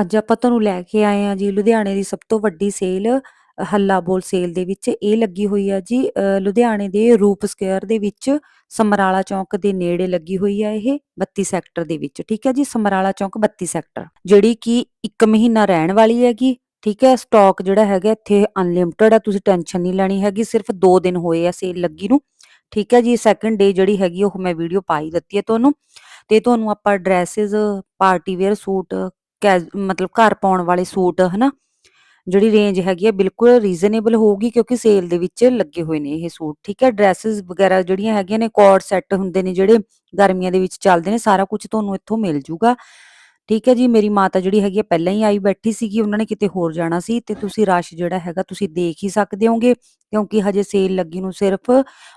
ਅੱਜ ਆਪਾਂ ਤੁਹਾਨੂੰ ਲੈ ਕੇ ਆਏ ਆ ਜੀ ਲੁਧਿਆਣੇ ਦੀ ਸਭ ਤੋਂ ਵੱਡੀ ਸੇਲ, ਹੱਲਾ ਬੋਲ ਸੇਲ ਦੇ ਵਿੱਚ। ਇਹ ਲੱਗੀ ਹੋਈ ਆ ਜੀ ਲੁਧਿਆਣੇ ਦੇ ਰੂਪ ਸਕੁਅਰ ਦੇ ਵਿੱਚ, ਸਮਰਾਲਾ ਚੌਂਕ ਦੇ ਨੇੜੇ ਲੱਗੀ ਹੋਈ ਆ ਇਹ 32 ਸੈਕਟਰ ਦੇ ਵਿੱਚ, ਠੀਕ ਹੈ ਜੀ? ਸਮਰਾਲਾ ਚੌਂਕ 32 ਸੈਕਟਰ, ਜਿਹੜੀ ਕਿ 1 ਮਹੀਨਾ ਰਹਿਣ ਵਾਲੀ ਹੈਗੀ, ਠੀਕ ਹੈ? ਸਟਾਕ ਜਿਹੜਾ ਹੈਗਾ ਇੱਥੇ ਅਨਲਿਮਟਿਡ ਆ, ਤੁਸੀਂ ਟੈਨਸ਼ਨ ਨਹੀਂ ਲੈਣੀ ਹੈਗੀ, ਸਿਰਫ 2 ਦਿਨ ਹੋਏ ਆ ਸੇਲ ਲੱਗੀ ਨੂੰ, ਠੀਕ ਹੈ ਜੀ? ਸੈਕੰਡ ਡੇ ਜਿਹੜੀ ਹੈਗੀ, ਉਹ ਮੈਂ ਵੀਡੀਓ ਪਾਈ ਦਿੱਤੀ ਹੈ ਤੁਹਾਨੂੰ। ਤੇ ਤੁਹਾਨੂੰ ਆਪਾਂ ਡਰੈਸਸ ਪਾਰਟੀ ਵੇਅਰ ਸੂਟ ਮਤਲਬ ਘਰ ਪਾਉਣ ਵਾਲੇ ਸੂਟ ਹਨਾ? ਜਿਹੜੀ ਰੇਂਜ ਹੈਗੀ ਆ, ਬਿਲਕੁਲ ਰੀਜ਼ਨੇਬਲ ਹੋਊਗੀ ਕਿਉਂਕਿ ਸੇਲ ਦੇ ਵਿੱਚ ਲੱਗੇ ਹੋਏ ਨੇ ਇਹ ਸੂਟ ਠੀਕ ਹੈ? ਡਰੈਸਸ ਵਗੈਰਾ ਜਿਹੜੀਆਂ ਹੈਗੀਆਂ ਨੇ ਕੋਡ ਸੈੱਟ ਹੁੰਦੇ ਨੇ ਜਿਹੜੇ ਗਰਮੀਆਂ ਦੇ ਵਿੱਚ ਚੱਲਦੇ ਨੇ, ਸਾਰਾ ਕੁਝ ਤੁਹਾਨੂੰ ਇੱਥੋਂ ਮਿਲ ਜੂਗਾ। ਠੀਕ ਹੈ ਜੀ, ਮੇਰੀ ਮਾਤਾ ਜਿਹੜੀ ਹੈਗੀ ਆ, ਪਹਿਲਾਂ ਹੀ ਆਈ ਬੈਠੀ ਸੀਗੀ, ਉਹਨਾਂ ਨੇ ਕਿਤੇ ਹੋਰ ਜਾਣਾ ਸੀ ਤੇ ਤੁਸੀਂ ਰਸ਼ ਜਿਹੜਾ ਹੈਗਾ, ਤੁਸੀਂ ਦੇਖ ਹੀ ਸਕਦੇ ਹੋਗੇ, ਕਿਉਂਕਿ ਹਜੇ ਸੇਲ ਲੱਗੀ ਨੂੰ ਸਿਰਫ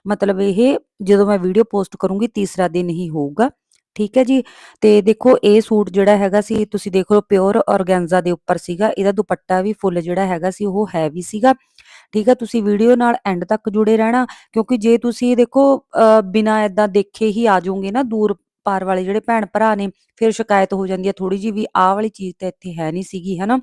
ਮਤਲਬ ਇਹ ਜਦੋਂ ਮੈਂ ਵੀਡੀਓ ਪੋਸਟ ਕਰੂੰਗੀ, ਤੀਸਰਾ ਦਿਨ ਹੀ ਹੋਊਗਾ। ਠੀਕ ਹੈ ਜੀ? ਤੇ ਦੇਖੋ ਇਹ ਸੂਟ ਜਿਹੜਾ ਹੈਗਾ ਸੀ, ਤੁਸੀਂ ਦੇਖ ਲਓ ਪਿਓਰ ਔਰਗੈਂਜ਼ਾ ਦੇ ਉੱਪਰ ਸੀਗਾ, ਇਹਦਾ ਦੁਪੱਟਾ ਵੀ ਫੁੱਲ ਜਿਹੜਾ ਹੈਗਾ ਸੀ, ਉਹ ਹੈਵੀ ਸੀਗਾ। ਠੀਕ ਹੈ, ਤੁਸੀਂ ਵੀਡੀਓ ਨਾਲ ਐਂਡ ਤੱਕ ਜੁੜੇ ਰਹਿਣਾ, ਕਿਉਂਕਿ ਜੇ ਤੁਸੀਂ ਦੇਖੋ ਬਿਨਾ ਏਦਾਂ ਦੇਖੇ ਹੀ ਆ ਜਾਓਗੇ ਨਾ, ਦੂਰ ਪਾਰ ਵਾਲੇ ਜਿਹੜੇ ਭੈਣ ਭਰਾ ਨੇ, ਫਿਰ ਸ਼ਿਕਾਇਤ ਹੋ ਜਾਂਦੀ ਹੈ ਥੋੜੀ ਜੀ ਵੀ ਆਹ ਵਾਲੀ ਚੀਜ਼ ਤਾਂ ਇੱਥੇ ਹੈ ਨਹੀਂ ਸੀਗੀ, ਹਨਾ?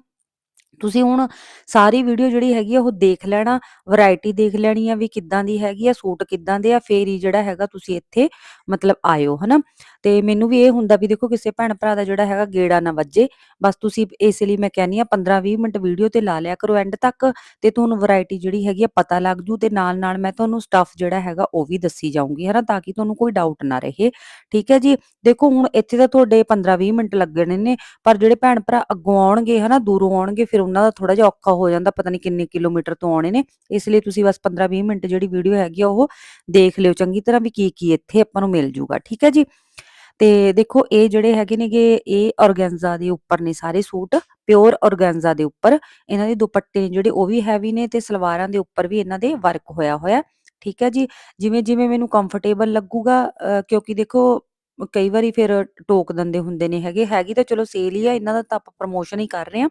ਤੁਸੀਂ ਹੁਣ ਸਾਰੀ ਵੀਡੀਓ ਜਿਹੜੀ ਹੈਗੀ ਆ ਉਹ ਦੇਖ ਲੈਣਾ ਵੈਰਾਈਟੀ ਦੇਖ ਲੈਣੀ ਆ ਵੀ ਕਿੱਦਾਂ ਦੀ ਹੈਗੀ ਆ ਸੂਟ ਕਿੱਦਾਂ ਦੇ ਆ ਫੇਰ ਹੀ ਜਿਹੜਾ ਹੈਗਾ ਤੁਸੀਂ ਇੱਥੇ ਮਤਲਬ ਆਇਓ, ਹਨਾ? ਤੇ ਮੈਨੂੰ ਵੀ ਇਹ ਹੁੰਦਾ ਵੀ ਦੇਖੋ ਕਿਸੇ ਭੈਣ ਭਰਾ ਦਾ ਜਿਹੜਾ ਹੈਗਾ ਗੇੜਾ ਨਾ ਵੱਜੇ ਬਸ ਤੁਸੀਂ ਇਸ ਲਈ ਮੈਂ ਕਹਿੰਨੀ ਆ 15-20 ਮਿੰਟ ਵੀਡੀਓ ਤੇ ਲਾ ਲਿਆ ਕਰੋ ਐਂਡ ਤੱਕ ਤੇ ਤੁਹਾਨੂੰ ਵੈਰਾਈਟੀ ਜਿਹੜੀ ਹੈਗੀ ਆ ਪਤਾ ਲੱਗ ਜੂ ਤੇ ਨਾਲ ਨਾਲ ਮੈਂ ਤੁਹਾਨੂੰ ਸਟਫ ਜਿਹੜਾ ਹੈਗਾ ਉਹ ਵੀ ਦੱਸੀ ਜਾਊਂਗੀ ਹਨਾ ਤਾਂ ਕਿ ਤੁਹਾਨੂੰ ਕੋਈ ਡਾਊਟ ਨਾ ਰਹੇ। ਠੀਕ ਹੈ ਜੀ? ਦੇਖੋ ਹੁਣ ਇੱਥੇ ਤਾਂ ਤੁਹਾਡੇ 15-20 ਮਿੰਟ ਲੱਗਣੇ ਨੇ ਪਰ ਜਿਹੜੇ ਭੈਣ ਭਰਾ ਅੱਗੋਂ ਆਉਣਗੇ ਹਨਾ ਦੂਰੋਂ ਆਉਣਗੇ ਫਿਰ ਉਹਨਾਂ ਦਾ ਥੋੜਾ ਜਿਹਾ ਔਖਾ ਹੋ ਜਾਂਦਾ ਪਤਾ ਨਹੀਂ ਕਿੰਨੇ ਕਿਲੋਮੀਟਰ ਤੋਂ ਆਉਣੇ ਨੇ ਇਸ ਲਈ ਤੁਸੀਂ ਬਸ 15-20 ਮਿੰਟ ਜਿਹੜੀ ਵੀਡੀਓ ਹੈਗੀ ਆ ਉਹ ਦੇਖ ਲਿਓ ਚੰਗੀ ਤਰ੍ਹਾਂ ਵੀ ਕੀ ਕੀ ਇੱਥੇ ਆਪਾਂ ਨੂੰ ਮਿਲ ਜੂਗਾ। ਠੀਕ ਹੈ ਜੀ? ਤੇ ਦੇਖੋ, ਇਹ ਜਿਹੜੇ ਹੈਗੇ ਨੇਗੇ, ਇਹ ਔਰਗੈਂਜ਼ਾ ਦੇ ਉੱਪਰ ਨੇ ਸਾਰੇ ਸੂਟ ਪਿਓਰ ਔਰਗੈਂਜ਼ਾ ਦੇ ਉੱਪਰ। ਇਹਨਾਂ ਦੇ ਦੁਪੱਟੇ ਜਿਹੜੇ ਉਹ ਵੀ ਹੈਵੀ ਨੇ ਤੇ ਸਲਵਾਰਾਂ ਦੇ ਉੱਪਰ ਵੀ ਇਹਨਾਂ ਦੇ ਵਰਕ ਹੋਇਆ ਹੋਇਆ। ਠੀਕ ਹੈ ਜੀ? ਜਿਵੇਂ ਜਿਵੇਂ ਮੈਨੂੰ ਕੰਫਰਟੇਬਲ ਲੱਗੂਗਾ ਕਿਉਂਕਿ ਦੇਖੋ, ਕਈ ਵਾਰੀ ਫਿਰ ਟੋਕ ਦਿੰਦੇ ਹੁੰਦੇ ਨੇ ਹੈਗੇ। ਹੈਗੀ ਤਾਂ ਚਲੋ ਸੇਲ ਹੀ ਆ, ਇਹਨਾਂ ਦਾ ਤਾਂ ਆਪਾਂ ਪ੍ਰਮੋਸ਼ਨ ਹੀ ਕਰ ਰਹੇ ਆ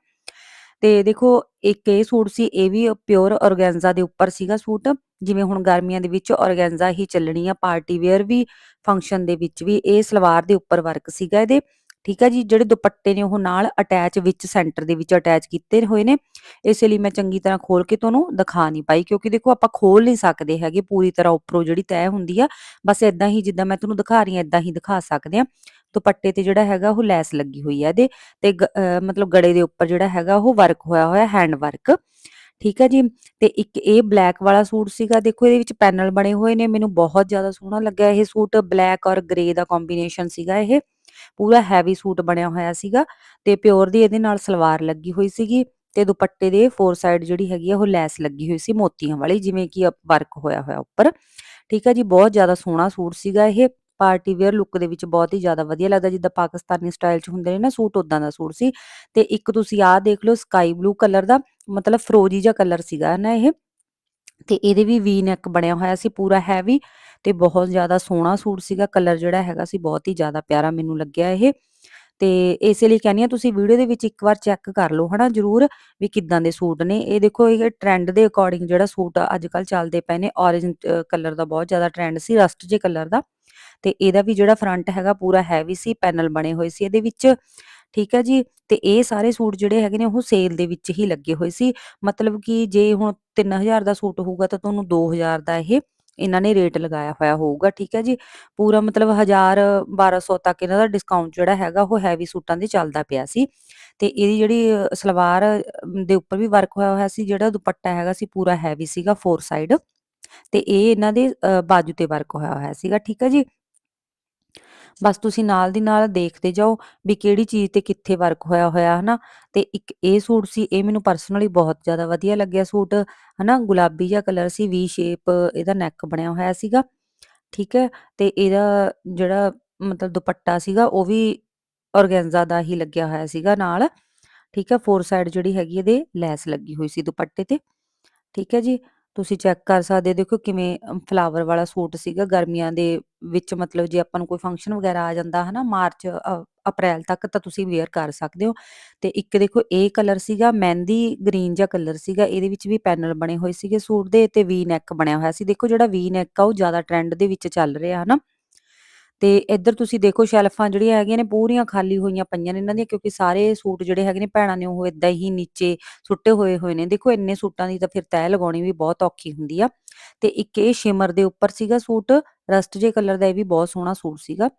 ਤੇ ਦੇਖੋ, ਇੱਕ ਇਹ ਸੂਟ ਸੀ, ਇਹ ਵੀ ਪਿਓਰ ਔਰਗੈਂਜ਼ਾ ਦੇ ਉੱਪਰ ਸੀਗਾ ਸੂਟ। ਜਿਵੇਂ ਹੁਣ ਗਰਮੀਆਂ ਦੇ ਵਿੱਚ ਔਰਗੈਂਜ਼ਾ ਹੀ ਚੱਲਣੀ ਆ ਪਾਰਟੀ ਵੇਅਰ ਵੀ ਫੰਕਸ਼ਨ ਦੇ ਵਿੱਚ ਵੀ ਇਹ ਸਲਵਾਰ ਦੇ ਉੱਪਰ ਵਰਕ ਸੀਗਾ ਇਹਦੇ। ਠੀਕ ਹੈ ਜੀ, ਜਿਹੜੇ ਦੁਪੱਟੇ ਨੇ ਉਹ ਨਾਲ ਅਟੈਚ ਵਿੱਚ ਸੈਂਟਰ ਦੇ ਵਿੱਚ ਅਟੈਚ ਕੀਤੇ ਹੋਏ ਨੇ। ਇਸੇ ਲਈ ਮੈਂ ਚੰਗੀ ਤਰ੍ਹਾਂ ਖੋਲ ਕੇ ਤੁਹਾਨੂੰ ਦਿਖਾ ਨਹੀਂ ਪਾਈ, ਕਿਉਂਕਿ ਦੇਖੋ ਆਪਾਂ ਖੋਲ ਨਹੀਂ ਸਕਦੇ ਹੈਗੇ, ਪੂਰੀ ਤਰ੍ਹਾਂ ਉੱਪਰੋਂ ਜਿਹੜੀ ਤੈਅ ਹੁੰਦੀ ਆ। ਬਸ ਇਦਾਂ ਹੀ ਜਿੱਦਾਂ ਮੈਂ ਤੁਹਾਨੂੰ ਦਿਖਾ ਰਹੀ ਹਾਂ ਇਦਾਂ ਹੀ ਦਿਖਾ ਸਕਦੇ ਆ ਦੁਪੱਟੇ ਤੇ ਜਿਹੜਾ ਹੈਗਾ ਉਹ ਲੈਸ ਲੱਗੀ ਹੋਈ ਹੈ ਇਹਦੇ ਤੇ ਮਤਲਬ ਗੜੇ ਦੇ ਉੱਪਰ ਜਿਹੜਾ ਹੈਗਾ ਉਹ ਵਰਕ ਹੋਇਆ ਹੋਇਆ ਹੈਂਡ ਵਰਕ ਠੀਕ ਹੈ ਜੀ, ਤੇ ਇੱਕ ਇਹ ਬਲੈਕ ਵਾਲਾ ਸੂਟ ਸੀਗਾ, ਦੇਖੋ ਇਹਦੇ ਵਿੱਚ ਪੈਨਲ ਬਣੇ ਹੋਏ ਨੇ, ਮੈਨੂੰ ਬਹੁਤ ਜ਼ਿਆਦਾ ਸੋਹਣਾ ਲੱਗਿਆ ਇਹ ਸੂਟ। ਬਲੈਕ ਔਰ ਗ੍ਰੇ ਦਾ ਕੰਬੀਨੇਸ਼ਨ ਸੀਗਾ ਇਹ। ਪੂਰਾ ਹੈਵੀ ਸੂਟ ਬਣਿਆ ਹੋਇਆ ਸੀਗਾ ਤੇ ਪਿਓਰ ਦੀ ਇਹਦੇ ਨਾਲ ਸਲਵਾਰ ਲੱਗੀ ਹੋਈ ਸੀਗੀ ਤੇ ਦੁਪੱਟੇ ਦੇ ਫੋਰ ਸਾਈਡ ਜਿਹੜੀ ਹੈਗੀ ਆ, ਉਹ ਲੈਸ ਲੱਗੀ ਹੋਈ ਸੀ ਮੋਤੀਆਂ ਵਾਲੀ, ਜਿਵੇਂ ਕਿ ਵਰਕ ਹੋਇਆ ਹੋਇਆ ਉੱਪਰ। ਠੀਕ ਹੈ ਜੀ, ਬਹੁਤ ਜ਼ਿਆਦਾ ਸੋਹਣਾ ਸੂਟ ਸੀਗਾ ਇਹ। ਪਾਰਟੀ ਵੇਅਰ ਲੁੱਕ ਦੇ ਵਿੱਚ ਬਹੁਤ ਹੀ ਜ਼ਿਆਦਾ ਵਧੀਆ ਲੱਗਦਾ, ਜਿੱਦਾਂ ਪਾਕਿਸਤਾਨੀ ਸਟਾਈਲ 'ਚ ਹੁੰਦੇ ਨੇ ਨਾ ਸੂਟ ਉਦਾਂ ਦਾ ਸੂਟ ਸੀ। ਤੇ ਇੱਕ ਤੁਸੀਂ ਆਹ ਦੇਖ ਲਓ ਸਕਾਈ ਬਲੂ ਕਲਰ ਦਾ, ਮਤਲਬ ਫਰੋਜੀ ਜਿਹਾ ਕਲਰ ਸੀਗਾ ਨਾ ਇਹ। ਤੇ ਇਹਦੇ ਵੀ ਵੀ ਨੈਕ ਬਣਿਆ ਹੋਇਆ ਸੀ, ਪੂਰਾ ਹੈਵੀ ਤੇ ਬਹੁਤ ਜ਼ਿਆਦਾ ਸੋਹਣਾ ਸੂਟ ਸੀਗਾ, ਕਲਰ ਜਿਹੜਾ ਹੈਗਾ ਸੀ ਬਹੁਤ ਹੀ ਜ਼ਿਆਦਾ ਪਿਆਰਾ ਮੈਨੂੰ ਲੱਗਿਆ ਇਹ। ਤੇ ਇਸੇ ਲਈ ਕਹਿੰਨੀ ਆ, ਤੁਸੀਂ ਵੀਡੀਓ ਦੇ ਵਿੱਚ ਇੱਕ ਵਾਰ ਚੈੱਕ ਕਰ ਲਓ ਹਨਾ ਜਰੂਰ ਵੀ ਕਿੱਦਾਂ ਦੇ ਸੂਟ ਨੇ। ਇਹ ਦੇਖੋ, ਇਹ ਟ੍ਰੈਂਡ ਦੇ ਅਕੋਰਡਿੰਗ ਜਿਹੜਾ ਸੂਟ ਅੱਜ ਕੱਲ ਚੱਲਦੇ ਪਏ ਨੇ, orange ਕਲਰ ਦਾ ਬਹੁਤ ਜ਼ਿਆਦਾ ਟ੍ਰੈਂਡ ਸੀ ਰਸਟ ਜੇ ਕਲਰ ਦਾ। ਤੇ ਇਹਦਾ ਵੀ ਜਿਹੜਾ ਫਰੰਟ ਹੈਗਾ ਪੂਰਾ ਹੈਵੀ ਸੀ ਪੈਨਲ ਬਣੇ ਹੋਏ ਸੀ ਇਹਦੇ ਵਿੱਚ। ਠੀਕ ਹੈ ਜੀ? ਤੇ ਇਹ ਸਾਰੇ ਸੂਟ ਜਿਹੜੇ ਹੈਗੇ ਨੇ, ਉਹ ਸੇਲ ਦੇ ਵਿੱਚ ਹੀ ਲੱਗੇ ਹੋਏ ਸੀ। ਮਤਲਬ ਕਿ ਜੇ ਹੁਣ 3000 ਦਾ ਸੂਟ ਹੋਊਗਾ ਤਾਂ ਤੁਹਾਨੂੰ 2000 ਦਾ ਇਹ ਇਹਨਾਂ ਨੇ ਰੇਟ ਲਗਾਇਆ ਹੋਇਆ ਹੋਊਗਾ, ਠੀਕ ਹੈ ਜੀ? ਪੂਰਾ ਮਤਲਬ 1000 1200 ਤੱਕ ਇਹਨਾਂ ਦਾ ਡਿਸਕਾਊਂਟ ਜਿਹੜਾ ਹੈਗਾ, ਉਹ ਹੈਵੀ ਸੂਟਾਂ ਦੇ ਚੱਲਦਾ ਪਿਆ ਸੀ। ਤੇ ਇਹਦੀ ਜਿਹੜੀ ਸਲਵਾਰ ਦੇ ਉੱਪਰ ਵੀ ਵਰਕ ਹੋਇਆ ਹੋਇਆ ਸੀ, ਜਿਹੜਾ ਦੁਪੱਟਾ ਹੈਗਾ ਸੀ, ਪੂਰਾ ਹੈਵੀ ਸੀਗਾ ਫੋਰ ਸਾਈਡ ਤੇ ਇਹ ਇਹਨਾਂ ਦੇ ਬਾਜੂ ਤੇ ਵਰਕ ਹੋਇਆ ਹੋਇਆ ਸੀਗਾ, ਠੀਕ ਹੈ ਜੀ? ਬਸ ਤੁਸੀਂ ਨਾਲ ਦੀ ਨਾਲ ਦੇਖਦੇ ਜਾਓ ਵੀ ਕਿਹੜੀ ਚੀਜ਼ ਤੇ ਕਿੱਥੇ ਵਰਕ ਹੋਇਆ ਹੋਇਆ, ਹਨਾ? ਤੇ ਇੱਕ ਇਹ ਸੂਟ ਸੀ, ਇਹ ਮੈਨੂੰ ਪਰਸਨਲੀ ਬਹੁਤ ਜ਼ਿਆਦਾ ਵਧੀਆ ਲੱਗਿਆ ਸੂਟ, ਹਨਾ? ਗੁਲਾਬੀ ਜਿਹਾ ਕਲਰ ਸੀ ਵੀ ਸ਼ੇਪ ਇਹਦਾ ਨੈਕ ਬਣਿਆ ਹੋਇਆ ਸੀਗਾ, ਠੀਕ ਹੈ? ਤੇ ਇਹਦਾ ਜਿਹੜਾ ਮਤਲਬ ਦੁਪੱਟਾ ਸੀਗਾ, ਉਹ ਵੀ ਔਰਗੈਂਜ਼ਾ ਦਾ ਹੀ ਲੱਗਿਆ ਹੋਇਆ ਸੀਗਾ ਨਾਲ, ਠੀਕ ਹੈ? ਫੋਰ ਸਾਈਡ ਜਿਹੜੀ ਹੈਗੀ ਇਹਦੇ ਲੈਸ ਲੱਗੀ ਹੋਈ ਸੀ ਦੁਪੱਟੇ ਤੇ, ਠੀਕ ਹੈ ਜੀ? ਤੁਸੀਂ ਚੈੱਕ ਕਰ ਸਕਦੇ ਹੋ ਦੇਖੋ ਕਿਵੇਂ ਫਲਾਵਰ ਵਾਲਾ ਸੂਟ ਸੀਗਾ ਗਰਮੀਆਂ ਦੇ ਵਿੱਚ ਮਤਲਬ ਜੇ ਆਪਾਂ ਨੂੰ ਕੋਈ ਫੰਕਸ਼ਨ ਵਗੈਰਾ ਆ ਜਾਂਦਾ ਹਨਾ ਮਾਰਚ ਅ, ਅਪ੍ਰੈਲ ਤੱਕ ਤਾਂ ਤੁਸੀਂ ਵੇਅਰ ਕਰ ਸਕਦੇ ਹੋ। ਤੇ ਇੱਕ ਦੇਖੋ ਇਹ ਕਲਰ ਸੀਗਾ ਮਹਿੰਦੀ ਗ੍ਰੀਨ ਜਿਹਾ ਕਲਰ ਸੀਗਾ ਇਹਦੇ ਵਿੱਚ ਵੀ ਪੈਨਲ ਬਣੇ ਹੋਏ ਸੀਗੇ ਸੂਟ ਦੇ ਤੇ ਵੀ ਨੈਕ ਬਣਿਆ ਹੋਇਆ ਸੀ। ਦੇਖੋ ਜਿਹੜਾ ਵੀ ਨੈਕ ਆ ਉਹ ਜ਼ਿਆਦਾ ਟ੍ਰੈਂਡ ਦੇ ਵਿੱਚ ਚੱਲ ਰਿਹਾ ਹਨਾ। ਤੇ ਇੱਧਰ ਤੁਸੀਂ ਦੇਖੋ ਸ਼ੈਲਫਾਂ ਜਿਹੜੀਆਂ ਹੈਗੀਆਂ ਨੇ ਪੂਰੀਆਂ ਖਾਲੀ ਹੋਈਆਂ ਪਈਆਂ ਨੇ ਇਹਨਾਂ ਦੀਆਂ, ਕਿਉਂਕਿ ਸਾਰੇ ਸੂਟ ਜਿਹੜੇ ਹੈਗੇ ਨੇ ਭੈਣਾਂ ਨੇ ਉਹ ਇਦਾਂ ਹੀ ਨੀਚੇ ਸੁੱਟੇ ਹੋਏ ਹੋਏ ਨੇ। ਦੇਖੋ ਇੰਨੇ ਸੂਟਾਂ ਦੀ ਤਾਂ ਫਿਰ ਤੈਅ ਲਗਾਉਣੀ ਵੀ ਬਹੁਤ ਔਖੀ ਹੁੰਦੀ ਆ। ਤੇ ਇੱਕ ਇਹ ਸ਼ਿਮਰ ਦੇ ਉੱਪਰ ਸੀਗਾ ਸੂਟ, ਰਸਟ ਜੇ ਕਲਰ ਦਾ ਇਹ ਵੀ ਬਹੁਤ ਸੋਹਣਾ ਸੂਟ ਸੀਗਾ।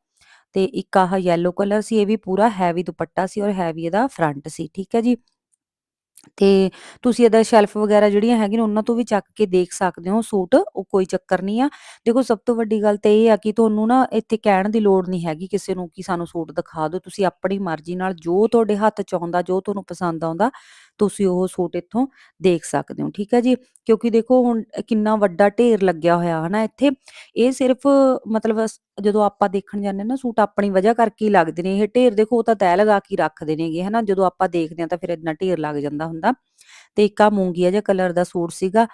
ਤੇ ਇੱਕ ਆਹ ਯੈਲੋ ਕਲਰ ਸੀ, ਇਹ ਵੀ ਪੂਰਾ ਹੈਵੀ ਦੁਪੱਟਾ ਸੀ ਔਰ ਹੈਵੀ ਇਹਦਾ ਫਰੰਟ ਸੀ, ਠੀਕ ਹੈ ਜੀ? ਤੇ ਤੁਸੀਂ ਇਹਦਾ ਸ਼ੈਲਫ ਵਗੈਰਾ ਜਿਹੜੀਆਂ ਹੈਗੀਆਂ ਉਹਨਾਂ ਤੋਂ ਵੀ ਚੱਕ ਕੇ ਦੇਖ ਸਕਦੇ ਹੋ ਸੂਟ, ਉਹ ਕੋਈ ਚੱਕਰ ਨਹੀਂ ਆ। ਦੇਖੋ, ਸਭ ਤੋਂ ਵੱਡੀ ਗੱਲ ਤਾਂ ਇਹ ਆ ਕਿ ਤੁਹਾਨੂੰ ਨਾ ਇੱਥੇ ਕਹਿਣ ਦੀ ਲੋੜ ਨਹੀਂ ਹੈਗੀ ਕਿਸੇ ਨੂੰ ਕਿ ਸਾਨੂੰ ਸੂਟ ਦਿਖਾ ਦਿਓ। ਤੁਸੀਂ ਆਪਣੀ ਮਰਜ਼ੀ ਨਾਲ ਜੋ ਤੁਹਾਡੇ ਹੱਥ ਚ ਆਉਂਦਾ, ਜੋ ਤੁਹਾਨੂੰ ਪਸੰਦ ਆਉਂਦਾ ਤੁਸੀਂ ਉਹ ਸੂਟ ਇੱਥੋਂ ਦੇਖ ਸਕਦੇ ਹੋ, ਠੀਕ ਹੈ ਜੀ? ਕਿਉਂਕਿ ਦੇਖੋ ਹੁਣ ਕਿੰਨਾ ਵੱਡਾ ਢੇਰ ਲੱਗਿਆ ਹੋਇਆ, ਹਨਾ, ਇੱਥੇ। ਇਹ ਸਿਰਫ ਮਤਲਬ ਜਦੋਂ ਆਪਾਂ ਦੇਖਣ ਜਾਂਦੇ ਨਾ, ਸੂਟ ਆਪਣੀ ਵਜ੍ਹਾ ਕਰਕੇ ਹੀ ਲੱਗਦੇ ਨੇ। ਇਹ ਢੇਰ ਦੇਖੋ, ਉਹ ਤਾਂ ਤੈਅ ਲਗਾ ਕੇ ਰੱਖਦੇ ਨੇਗੇ, ਹਨਾ। ਜਦੋਂ ਆਪਾਂ ਦੇਖਦੇ ਹਾਂ ਤਾਂ ਫਿਰ ਇੰਨਾ ਢੇਰ ਲੱਗ ਜਾਂਦਾ ਹੁੰਦਾ। ਤੇ ਇੱਕ ਆ ਮੂੰਗੀਆ ਜਿਹਾ ਕਲਰ ਦਾ ਸੂਟ ਸੀਗਾ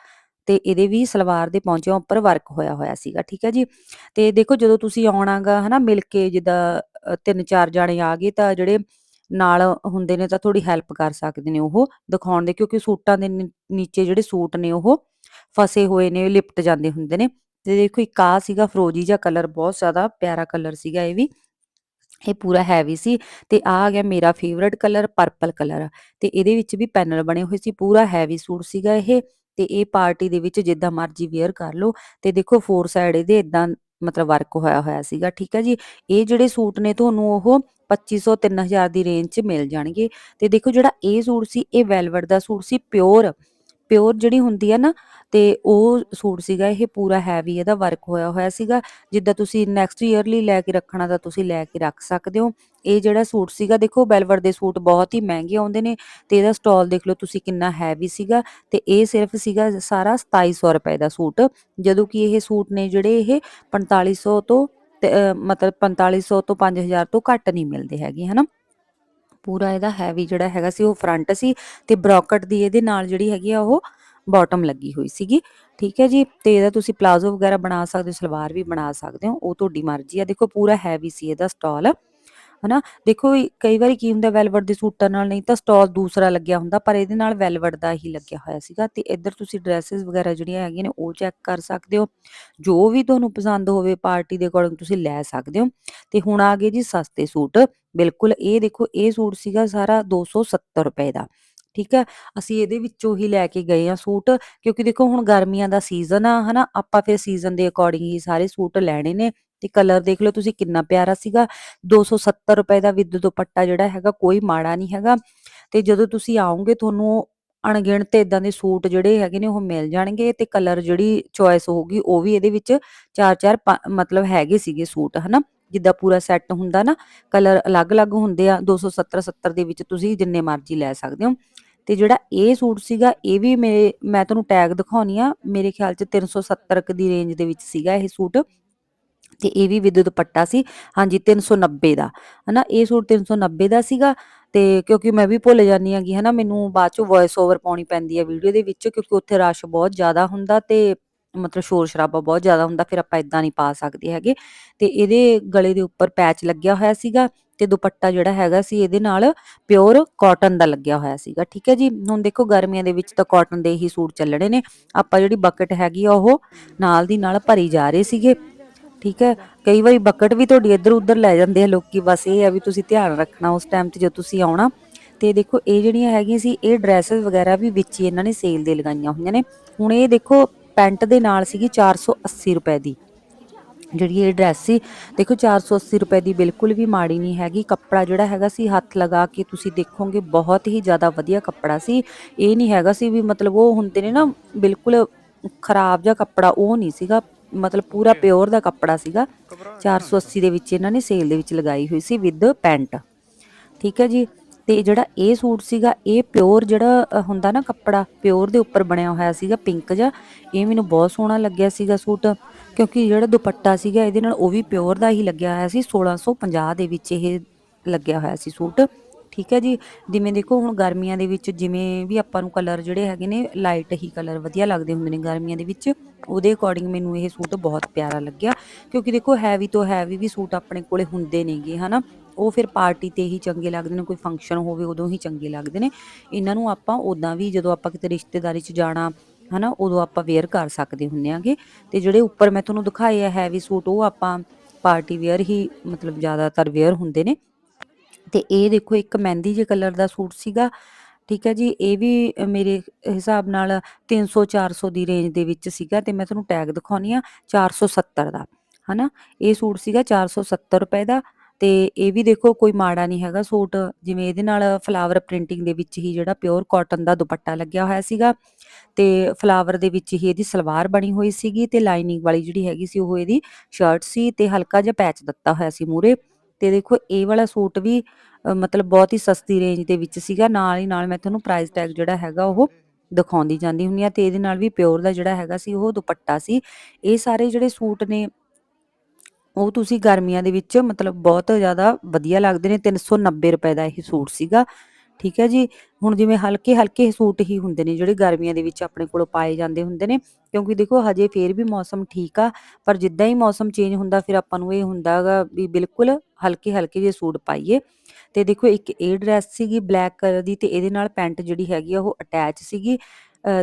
ਤੇ ਇਹਦੇ ਵੀ ਸਲਵਾਰ ਦੇ ਪਹੁੰਚਿਆਂ ਉੱਪਰ ਵਰਕ ਹੋਇਆ ਹੋਇਆ ਸੀਗਾ, ਠੀਕ ਹੈ ਜੀ? ਤੇ ਦੇਖੋ ਜਦੋਂ ਤੁਸੀਂ ਆਉਣਾਗਾ, ਹਨਾ, ਮਿਲ ਕੇ ਜਿੱਦਾਂ ਤਿੰਨ ਚਾਰ ਜਾਣੇ ਆ ਗਏ ਤਾਂ ਜਿਹੜੇ ਨਾਲ ਹੁੰਦੇ ਨੇ ਤਾਂ ਥੋੜੀ ਹੈਲਪ ਕਰ ਸਕਦੇ ਨੇ ਉਹ ਦਿਖਾਉਣ ਦੇ, ਕਿਉਂਕਿ ਸੂਟਾਂ ਦੇ ਨੀਚੇ ਜਿਹੜੇ ਸੂਟ ਨੇ ਉਹ ਫਸੇ ਹੋਏ ਨੇ, ਲਿਪਟ ਜਾਂਦੇ ਹੁੰਦੇ ਨੇ। ਤੇ ਦੇਖੋ ਇੱਕ ਆ ਸੀਗਾ ਫਰੋਜੀ ਜਿਹਾ ਕਲਰ ਬਹੁਤ ਜ਼ਿਆਦਾ ਪਿਆਰਾ ਕਲਰ ਸੀਗਾ ਇਹ ਵੀ। ਇਹ ਪੂਰਾ ਹੈਵੀ ਸੀ ਤੇ ਆ ਆ ਗਿਆ ਮੇਰਾ ਫੇਵਰਟ ਕਲਰ ਪਰਪਲ ਕਲਰ ਤੇ ਇਹਦੇ ਵਿੱਚ ਵੀ ਪੈਨਲ ਬਣੇ ਹੋਏ ਸੀ, ਪੂਰਾ ਹੈਵੀ ਸੂਟ ਸੀਗਾ ਇਹ। ਤੇ ਇਹ ਪਾਰਟੀ ਦੇ ਵਿੱਚ ਜਿੱਦਾਂ ਮਰਜ਼ੀ ਵੇਅਰ ਕਰ ਲਓ। ਤੇ ਦੇਖੋ ਫੋਰ ਸਾਈਡ ਇਹਦੇ ਇਦਾਂ ਮਤਲਬ ਵਰਕ ਹੋਇਆ ਹੋਇਆ ਸੀਗਾ, ਠੀਕ ਹੈ ਜੀ? ਇਹ ਜਿਹੜੇ ਸੂਟ ਨੇ ਤੁਹਾਨੂੰ ਉਹ 2500 3000 ਦੀ ਰੇਂਜ 'ਚ ਮਿਲ ਜਾਣਗੇ। ਤੇ ਦੇਖੋ ਜਿਹੜਾ ਇਹ ਸੂਟ ਸੀ, ਇਹ ਵੈਲਵਟ ਦਾ ਸੂਟ ਸੀ ਪਿਓਰ ਪਿਓਰ ਜਿਹੜੀ ਹੁੰਦੀ ਹੈ ਨਾ ਤੇ ਉਹ ਸੂਟ ਸੀਗਾ ਇਹ ਪੂਰਾ ਹੈਵੀ ਇਹਦਾ ਵਰਕ ਹੋਇਆ ਹੋਇਆ ਸੀਗਾ। ਜਿੱਦਾਂ ਤੁਸੀਂ ਨੈਕਸਟ ਈਅਰਲੀ ਲੈ ਕੇ ਰੱਖਣਾ ਤਾਂ ਤੁਸੀਂ ਲੈ ਕੇ ਰੱਖ ਸਕਦੇ ਹੋ। ਇਹ ਜਿਹੜਾ ਸੂਟ ਸੀਗਾ ਦੇਖੋ ਵੈਲਵਟ ਦੇ ਸੂਟ ਬਹੁਤ ਹੀ ਮਹਿੰਗੇ ਆਉਂਦੇ ਨੇ ਤੇ ਇਹਦਾ ਸਟਾਲ ਦੇਖ ਲਓ ਤੁਸੀਂ ਕਿੰਨਾ ਹੈਵੀ ਸੀਗਾ ਤੇ ਇਹ ਸਿਰਫ ਸੀਗਾ ਸਾਰਾ 2700 ਰੁਪਏ ਦਾ ਸੂਟ। ਜਦੋਂ ਕਿ ਇਹ ਸੂਟ ਨੇ ਜਿਹੜੇ ਇਹ 4500 ਤੋਂ ਤੇ, ਅ, ਮਤਲਬ 4500 ਤੋਂ 5000 ਤੋਂ ਘੱਟ ਨਹੀਂ ਮਿਲਦੇ ਹੈਗੇ ਹਨਾ? ਪੂਰਾ ਇਹਦਾ ਹੈਵੀ ਜਿਹੜਾ ਹੈਗਾ ਸੀ, ਉਹ ਫਰੰਟ ਸੀ ਤੇ ਬ੍ਰੋਕਟ ਦੀ ਇਹਦੇ ਨਾਲ ਜਿਹੜੀ ਹੈਗੀ ਆ, ਉਹ ਬਾਟਮ ਲੱਗੀ ਹੋਈ ਸੀਗੀ। ਠੀਕ ਹੈ ਜੀ? ਤੇ ਇਹਦਾ ਤੁਸੀਂ ਪਲਾਜ਼ੋ ਵਗੈਰਾ ਬਣਾ ਸਕਦੇ ਹੋ, ਸਲਵਾਰ ਵੀ ਬਣਾ ਸਕਦੇ ਹੋ, ਉਹ ਤੁਹਾਡੀ ਮਰਜ਼ੀ ਆ। ਦੇਖੋ, ਪੂਰਾ ਹੈਵੀ ਸੀ ਇਹਦਾ ਸਟਾਲ ਹਨਾ? ਦੇਖੋ ਇਹ ਕਈ ਵਾਰੀ ਕੀ ਹੁੰਦਾ, ਵੈਲਵਟ ਦੇ ਸੂਟਾਂ ਨਾਲ ਨਹੀਂ ਤਾਂ ਸਟਾਲ ਦੂਸਰਾ ਲੱਗਿਆ ਹੁੰਦਾ, ਪਰ ਇਹਦੇ ਨਾਲ ਵੈਲਵਟ ਦਾ ਹੀ ਲੱਗਿਆ ਹੋਇਆ ਸੀਗਾ ਤੇ ਇੱਧਰ ਤੁਸੀਂ ਡਰੈਸਸ ਵਗੈਰਾ ਜਿਹੜੀਆਂ ਹੈਗੀਆਂ ਨੇ, ਉਹ ਚੈੱਕ ਕਰ ਸਕਦੇ ਹੋ। ਜੋ ਵੀ ਤੁਹਾਨੂੰ ਪਸੰਦ ਹੋਵੇ, ਪਾਰਟੀ ਦੇ ਅਕੋਰਡਿੰਗ ਤੁਸੀਂ ਲੈ ਸਕਦੇ ਹੋ। ਤੇ ਹੁਣ ਆ ਗਏ ਜੀ ਸਸਤੇ ਸੂਟ। ਬਿਲਕੁਲ ਇਹ ਦੇਖੋ, ਇਹ ਸੂਟ ਸੀਗਾ ਸਾਰਾ 270 ਰੁਪਏ ਦਾ, ਠੀਕ ਹੈ? ਅਸੀਂ ਇਹਦੇ ਵਿੱਚੋਂ ਹੀ ਲੈ ਕੇ ਗਏ ਆ ਸੂਟ, ਕਿਉਂਕਿ ਦੇਖੋ ਹੁਣ ਗਰਮੀਆਂ ਦਾ ਸੀਜ਼ਨ ਆ, ਹਨਾ? ਆਪਾਂ ਫਿਰ ਸੀਜ਼ਨ ਦੇ ਅਕੋਰਡਿੰਗ ਹੀ ਸਾਰੇ ਸੂਟ ਲੈਣੇ ਨੇ। ਤੇ ਕਲਰ ਦੇਖ ਲਓ ਤੁਸੀਂ ਕਿੰਨਾ ਪਿਆਰਾ ਸੀਗਾ। 270 ਰੁਪਏ ਦਾ ਵਿਦ ਦੁਪੱਟਾ ਜਿਹੜਾ ਹੈਗਾ, ਕੋਈ ਮਾੜਾ ਨਹੀਂ ਹੈਗਾ। ਤੇ ਜਦੋਂ ਤੁਸੀਂ ਆਓਗੇ, ਤੁਹਾਨੂੰ ਅਣਗਿਣਤ ਇਦਾਂ ਦੇ ਸੂਟ ਜਿਹੜੇ ਹੈਗੇ ਨੇ, ਉਹ ਮਿਲ ਜਾਣਗੇ ਤੇ ਕਲਰ ਜਿਹੜੀ ਚੁਆਇਸ ਹੋਊਗੀ, ਉਹ ਵੀ ਇਹਦੇ ਵਿੱਚ ਚਾਰ ਚਾਰ ਮਤਲਬ ਹੈਗੇ ਸੀਗੇ ਸੂਟ, ਹਨਾ? ਜਿੱਦਾਂ ਪੂਰਾ ਸੈੱਟ ਹੁੰਦਾ ਨਾ ਕਲਰ ਅਲੱਗ-ਅਲੱਗ ਹੁੰਦੇ ਆ 270 70 ਦੇ ਵਿੱਚ ਤੁਸੀਂ ਜਿੰਨੇ ਮਰਜ਼ੀ ਲੈ ਸਕਦੇ ਹੋ। ਤੇ ਜਿਹੜਾ ਇਹ ਸੂਟ ਸੀਗਾ, ਇਹ ਵੀ ਮੇਰੇ, ਮੈਂ ਤੁਹਾਨੂੰ ਟੈਗ ਦਿਖਾਉਣੀ ਆ, ਮੇਰੇ ਖਿਆਲ ਚ 370 ਕੁ ਦੀ ਰੇਂਜ ਦੇ ਵਿੱਚ ਸੀਗਾ ਇਹ ਸੂਟ। ਤੇ ਇਹ ਵੀ ਵਿਦ ਦੁਪੱਟਾ ਸੀ। ਹਾਂਜੀ 390 ਦਾ। ਹਨਾ, ਇਹ ਸੂਟ 390 ਦਾ ਸੀਗਾ ਤੇ ਕਿਉਂਕਿ ਮੈਂ ਵੀ ਭੁੱਲ ਜਾਂਦੀ ਆਂਗੀ ਹਨਾ, ਮੈਨੂੰ ਬਾਅਦ ਚੋਂ ਵੌਇਸ ਓਵਰ ਪਾਉਣੀ ਪੈਂਦੀ ਹੈ ਵੀਡੀਓ ਦੇ ਵਿੱਚ ਕਿਉਂਕਿ ਉੱਥੇ ਰਸ਼ ਬਹੁਤ ਜ਼ਿਆਦਾ ਹੁੰਦਾ ਤੇ ਮਤਲਬ ਸ਼ੋਰ ਸ਼ਰਾਬਾ ਬਹੁਤ ਜ਼ਿਆਦਾ ਹੁੰਦਾ, ਫਿਰ ਆਪਾਂ ਇਦਾਂ ਨਹੀਂ ਪਾ ਸਕਦੇ ਹੈਗੇ। ਤੇ ਇਹਦੇ ਗਲੇ ਦੇ ਉੱਪਰ ਪੈਚ ਲੱਗਿਆ ਹੋਇਆ ਸੀਗਾ ਤੇ ਦੁਪੱਟਾ ਜਿਹੜਾ ਹੈਗਾ ਸੀ, ਇਹਦੇ ਨਾਲ ਪਿਓਰ ਕਾਟਨ ਦਾ ਲੱਗਿਆ ਹੋਇਆ ਸੀਗਾ। ਠੀਕ ਹੈ ਜੀ, ਹੁਣ ਦੇਖੋ ਗਰਮੀਆਂ ਦੇ ਵਿੱਚ ਤਾਂ ਕਾਟਨ ਦੇ ਹੀ ਸੂਟ ਚੱਲਣੇ ਨੇ। ਆਪਾਂ ਜਿਹੜੀ ਬਕਟ ਹੈਗੀ ਆ, ਉਹ ਨਾਲ ਦੀ ਨਾਲ ਭਰੀ ਜਾ ਰਹੇ ਸੀਗੇ। ਠੀਕ ਹੈ? ਕਈ ਵਾਰੀ ਬਕਟ ਵੀ ਤੁਹਾਡੀ ਇੱਧਰ ਉੱਧਰ ਲੈ ਜਾਂਦੇ ਆ ਲੋਕੀ। ਬਸ ਇਹ ਆ ਵੀ ਤੁਸੀਂ ਧਿਆਨ ਰੱਖਣਾ ਉਸ ਟਾਈਮ ਤੇ ਜਦੋਂ ਤੁਸੀਂ ਆਉਣਾ। ਤੇ ਦੇਖੋ, ਇਹ ਜਿਹੜੀਆਂ ਹੈਗੀਆਂ ਸੀ, ਇਹ ਡਰੈਸਸ ਵਗੈਰਾ ਵੀ ਵਿੱਚ ਹੀ ਇਹਨਾਂ ਨੇ ਸੇਲ ਦੇ ਲਗਾਈਆਂ ਹੋਈਆਂ ਨੇ। ਹੁਣ ਇਹ ਦੇਖੋ, ਪੈਂਟ ਦੇ ਨਾਲ ਸੀਗੀ 480 ਰੁਪਏ ਦੀ। ਜਿਹੜੀ ਇਹ ਡਰੈਸ ਸੀ, ਦੇਖੋ 480 ਰੁਪਏ ਦੀ ਬਿਲਕੁਲ ਵੀ ਮਾੜੀ ਨਹੀਂ ਹੈਗੀ। ਕੱਪੜਾ ਜਿਹੜਾ ਹੈਗਾ ਸੀ, ਹੱਥ ਲਗਾ ਕੇ ਤੁਸੀਂ ਦੇਖੋਗੇ, ਬਹੁਤ ਹੀ ਜ਼ਿਆਦਾ ਵਧੀਆ ਕੱਪੜਾ ਸੀ। ਇਹ ਨਹੀਂ ਹੈਗਾ ਸੀ ਵੀ ਮਤਲਬ ਉਹ ਹੁੰਦੇ ਨੇ ਨਾ, ਬਿਲਕੁਲ ਖਰਾਬ ਜਿਹਾ ਕੱਪੜਾ, ਉਹ ਨਹੀਂ ਸੀਗਾ। ਮਤਲਬ ਪੂਰਾ ਪਿਓਰ ਦਾ ਕੱਪੜਾ ਸੀਗਾ। 480 ਦੇ ਵਿੱਚ ਇਹਨਾਂ ਨੇ ਸੇਲ ਦੇ ਵਿੱਚ ਲਗਾਈ ਹੋਈ ਸੀ ਵਿਦ ਪੈਂਟ। ਠੀਕ ਹੈ ਜੀ? ਤੇ ਜਿਹੜਾ ਇਹ ਸੂਟ ਸੀਗਾ ਇਹ ਪਿਓਰ ਜਿਹੜਾ ਹੁੰਦਾ ਨਾ ਕੱਪੜਾ ਪਿਓਰ ਦੇ ਉੱਪਰ ਬਣਿਆ ਹੋਇਆ ਸੀਗਾ ਪਿੰਕ ਜਿਹਾ ਇਹ ਮੈਨੂੰ ਬਹੁਤ ਸੋਹਣਾ ਲੱਗਿਆ ਸੀਗਾ ਸੂਟ। ਕਿਉਂਕਿ ਜਿਹੜਾ ਦੁਪੱਟਾ ਸੀਗਾ ਇਹਦੇ ਨਾਲ ਉਹ ਵੀ ਪਿਓਰ ਦਾ ਹੀ ਲੱਗਿਆ ਹੋਇਆ ਸੀ। 1650 ਦੇ ਵਿੱਚ ਇਹ ਲੱਗਿਆ ਹੋਇਆ ਸੀ ਸੂਟ। ਠੀਕ ਹੈ ਜੀ। ਜਿਵੇਂ ਦੇਖੋ ਹੁਣ ਗਰਮੀਆਂ ਦੇ ਵਿੱਚ ਜਿਵੇਂ ਵੀ ਆਪਾਂ ਨੂੰ ਕਲਰ ਜਿਹੜੇ ਹੈਗੇ ਨੇ ਲਾਈਟ ਹੀ ਕਲਰ ਵਧੀਆ ਲੱਗਦੇ ਹੁੰਦੇ ਨੇ ਗਰਮੀਆਂ ਦੇ ਵਿੱਚ, ਉਹਦੇ ਅਕੋਰਡਿੰਗ ਮੈਨੂੰ ਇਹ ਸੂਟ ਬਹੁਤ ਪਿਆਰਾ ਲੱਗਿਆ। ਕਿਉਂਕਿ ਦੇਖੋ ਹੈਵੀ ਤੋਂ ਹੈਵੀ ਵੀ ਸੂਟ ਆਪਣੇ ਕੋਲੇ ਹੁੰਦੇ ਨੇਗੇ, ਹਨਾ। ਉਹ ਫਿਰ ਪਾਰਟੀ ਤੇ ਹੀ ਚੰਗੇ ਲੱਗਦੇ ਨੇ, ਕੋਈ ਫੰਕਸ਼ਨ ਹੋਵੇ ਉਦੋਂ ਹੀ ਚੰਗੇ ਲੱਗਦੇ ਨੇ। ਇਹਨਾਂ ਨੂੰ ਆਪਾਂ ਉਦਾਂ ਵੀ ਜਦੋਂ ਆਪਾਂ ਕਿਤੇ ਰਿਸ਼ਤੇਦਾਰੀ 'ਚ ਜਾਣਾ, ਹਨਾ, ਉਦੋਂ ਆਪਾਂ ਵੇਅਰ ਕਰ ਸਕਦੇ ਹੁੰਨੇ ਆਗੇ। ਤੇ ਜਿਹੜੇ ਉੱਪਰ ਮੈਂ ਤੁਹਾਨੂੰ ਦਿਖਾਏ ਆ ਹੈਵੀ ਸੂਟ ਉਹ ਆਪਾਂ ਪਾਰਟੀ ਵੇਅਰ ਹੀ ਮਤਲਬ ਜ਼ਿਆਦਾਤਰ ਵੇਅਰ ਹੁੰਦੇ ਨੇ। ਤੇ ਇਹ ਦੇਖੋ ਇੱਕ ਮਹਿੰਦੀ ਜੇ ਕਲਰ ਦਾ ਸੂਟ ਸੀਗਾ। ਠੀਕ ਹੈ ਜੀ, ਇਹ ਵੀ ਮੇਰੇ ਹਿਸਾਬ ਨਾਲ 300 400 ਦੀ ਰੇਂਜ ਦੇ ਵਿੱਚ ਸੀਗਾ ਤੇ ਮੈਂ ਤੁਹਾਨੂੰ ਟੈਗ ਦਿਖਾਉਣੀ ਆ 470 ਦਾ, ਹਨਾ? ਇਹ ਸੂਟ ਸੀਗਾ 470 ਰੁਪਏ ਦਾ ਤੇ ਇਹ ਵੀ ਦੇਖੋ ਕੋਈ ਮਾੜਾ ਨਹੀਂ ਹੈਗਾ ਸੂਟ, ਜਿਵੇਂ ਇਹਦੇ ਨਾਲ ਫਲਾਵਰ ਪ੍ਰਿੰਟਿੰਗ ਦੇ ਵਿੱਚ ਹੀ ਜਿਹੜਾ ਪਿਓਰ ਕਾਟਨ ਦਾ ਦੁਪੱਟਾ ਲੱਗਿਆ ਹੋਇਆ ਸੀਗਾ ਤੇ ਫਲਾਵਰ ਦੇ ਵਿੱਚ ਹੀ ਇਹਦੀ ਸਲਵਾਰ ਬਣੀ ਹੋਈ ਸੀਗੀ ਤੇ ਲਾਈਨਿੰਗ ਵਾਲੀ ਜਿਹੜੀ ਹੈਗੀ ਸੀ ਉਹ ਇਹਦੀ ਸ਼ਰਟ ਸੀ ਤੇ ਹਲਕਾ ਜਿਹਾ ਪੈਚ ਦਿੱਤਾ ਹੋਇਆ ਸੀ ਮੂਰੇ ਤੇ ਦੇਖੋ ਇਹ ਵਾਲਾ ਸੂਟ ਵੀ ਮਤਲਬ ਬਹੁਤ ਹੀ ਸਸਤੀ ਰੇਂਜ ਦੇ ਵਿੱਚ ਸੀਗਾ, ਨਾਲ ਹੀ ਨਾਲ ਮੈਂ ਤੁਹਾਨੂੰ ਪ੍ਰਾਈਸ ਟੈਗ ਜਿਹੜਾ ਹੈਗਾ ਉਹ ਦਿਖਾਉਂਦੀ ਜਾਂਦੀ ਹੁੰਦੀ ਆ ਤੇ ਇਹਦੇ ਨਾਲ ਵੀ ਪਿਓਰ ਦਾ ਜਿਹੜਾ ਹੈਗਾ ਸੀ ਉਹ ਦੁਪੱਟਾ ਸੀ। ਇਹ ਸਾਰੇ ਜਿਹੜੇ ਸੂਟ ਨੇ, ਉਹ ਤੁਸੀਂ ਗਰਮੀਆਂ ਦੇ ਵਿੱਚ ਮਤਲਬ ਬਹੁਤ ਜ਼ਿਆਦਾ ਵਧੀਆ ਲੱਗਦੇ ਨੇ 390 ਰੁਪਏ ਦਾ ਇਹ ਸੂਟ ਸੀਗਾ। ਠੀਕ ਹੈ ਜੀ? ਹੁਣ ਜਿਵੇਂ ਹਲਕੇ ਹਲਕੇ ਸੂਟ ਹੀ ਹੁੰਦੇ ਨੇ ਜਿਹੜੇ ਗਰਮੀਆਂ ਦੇ ਵਿੱਚ ਆਪਣੇ ਕੋਲ ਪਾਏ ਜਾਂਦੇ ਹੁੰਦੇ ਨੇ, ਕਿਉਂਕਿ ਦੇਖੋ ਹਜੇ ਫੇਰ ਵੀ ਮੌਸਮ ਠੀਕ ਆ, ਪਰ ਜਿੱਦਾਂ ਹੀ ਮੌਸਮ ਚੇਂਜ ਹੁੰਦਾ ਫਿਰ ਆਪਾਂ ਨੂੰ ਇਹ ਹੁੰਦਾਗਾ ਵੀ ਬਿਲਕੁਲ ਹਲਕੇ ਹਲਕੇ ਜਿਹੇ ਸੂਟ ਪਾਈਏ। ਤੇ ਦੇਖੋ ਇੱਕ ਇਹ ਡਰੈਸ ਸੀਗੀ ਬਲੈਕ ਕਲਰ ਦੀ ਤੇ ਇਹਦੇ ਨਾਲ ਪੈਂਟ ਜਿਹੜੀ ਹੈਗੀ ਆ ਉਹ ਅਟੈਚ ਸੀਗੀ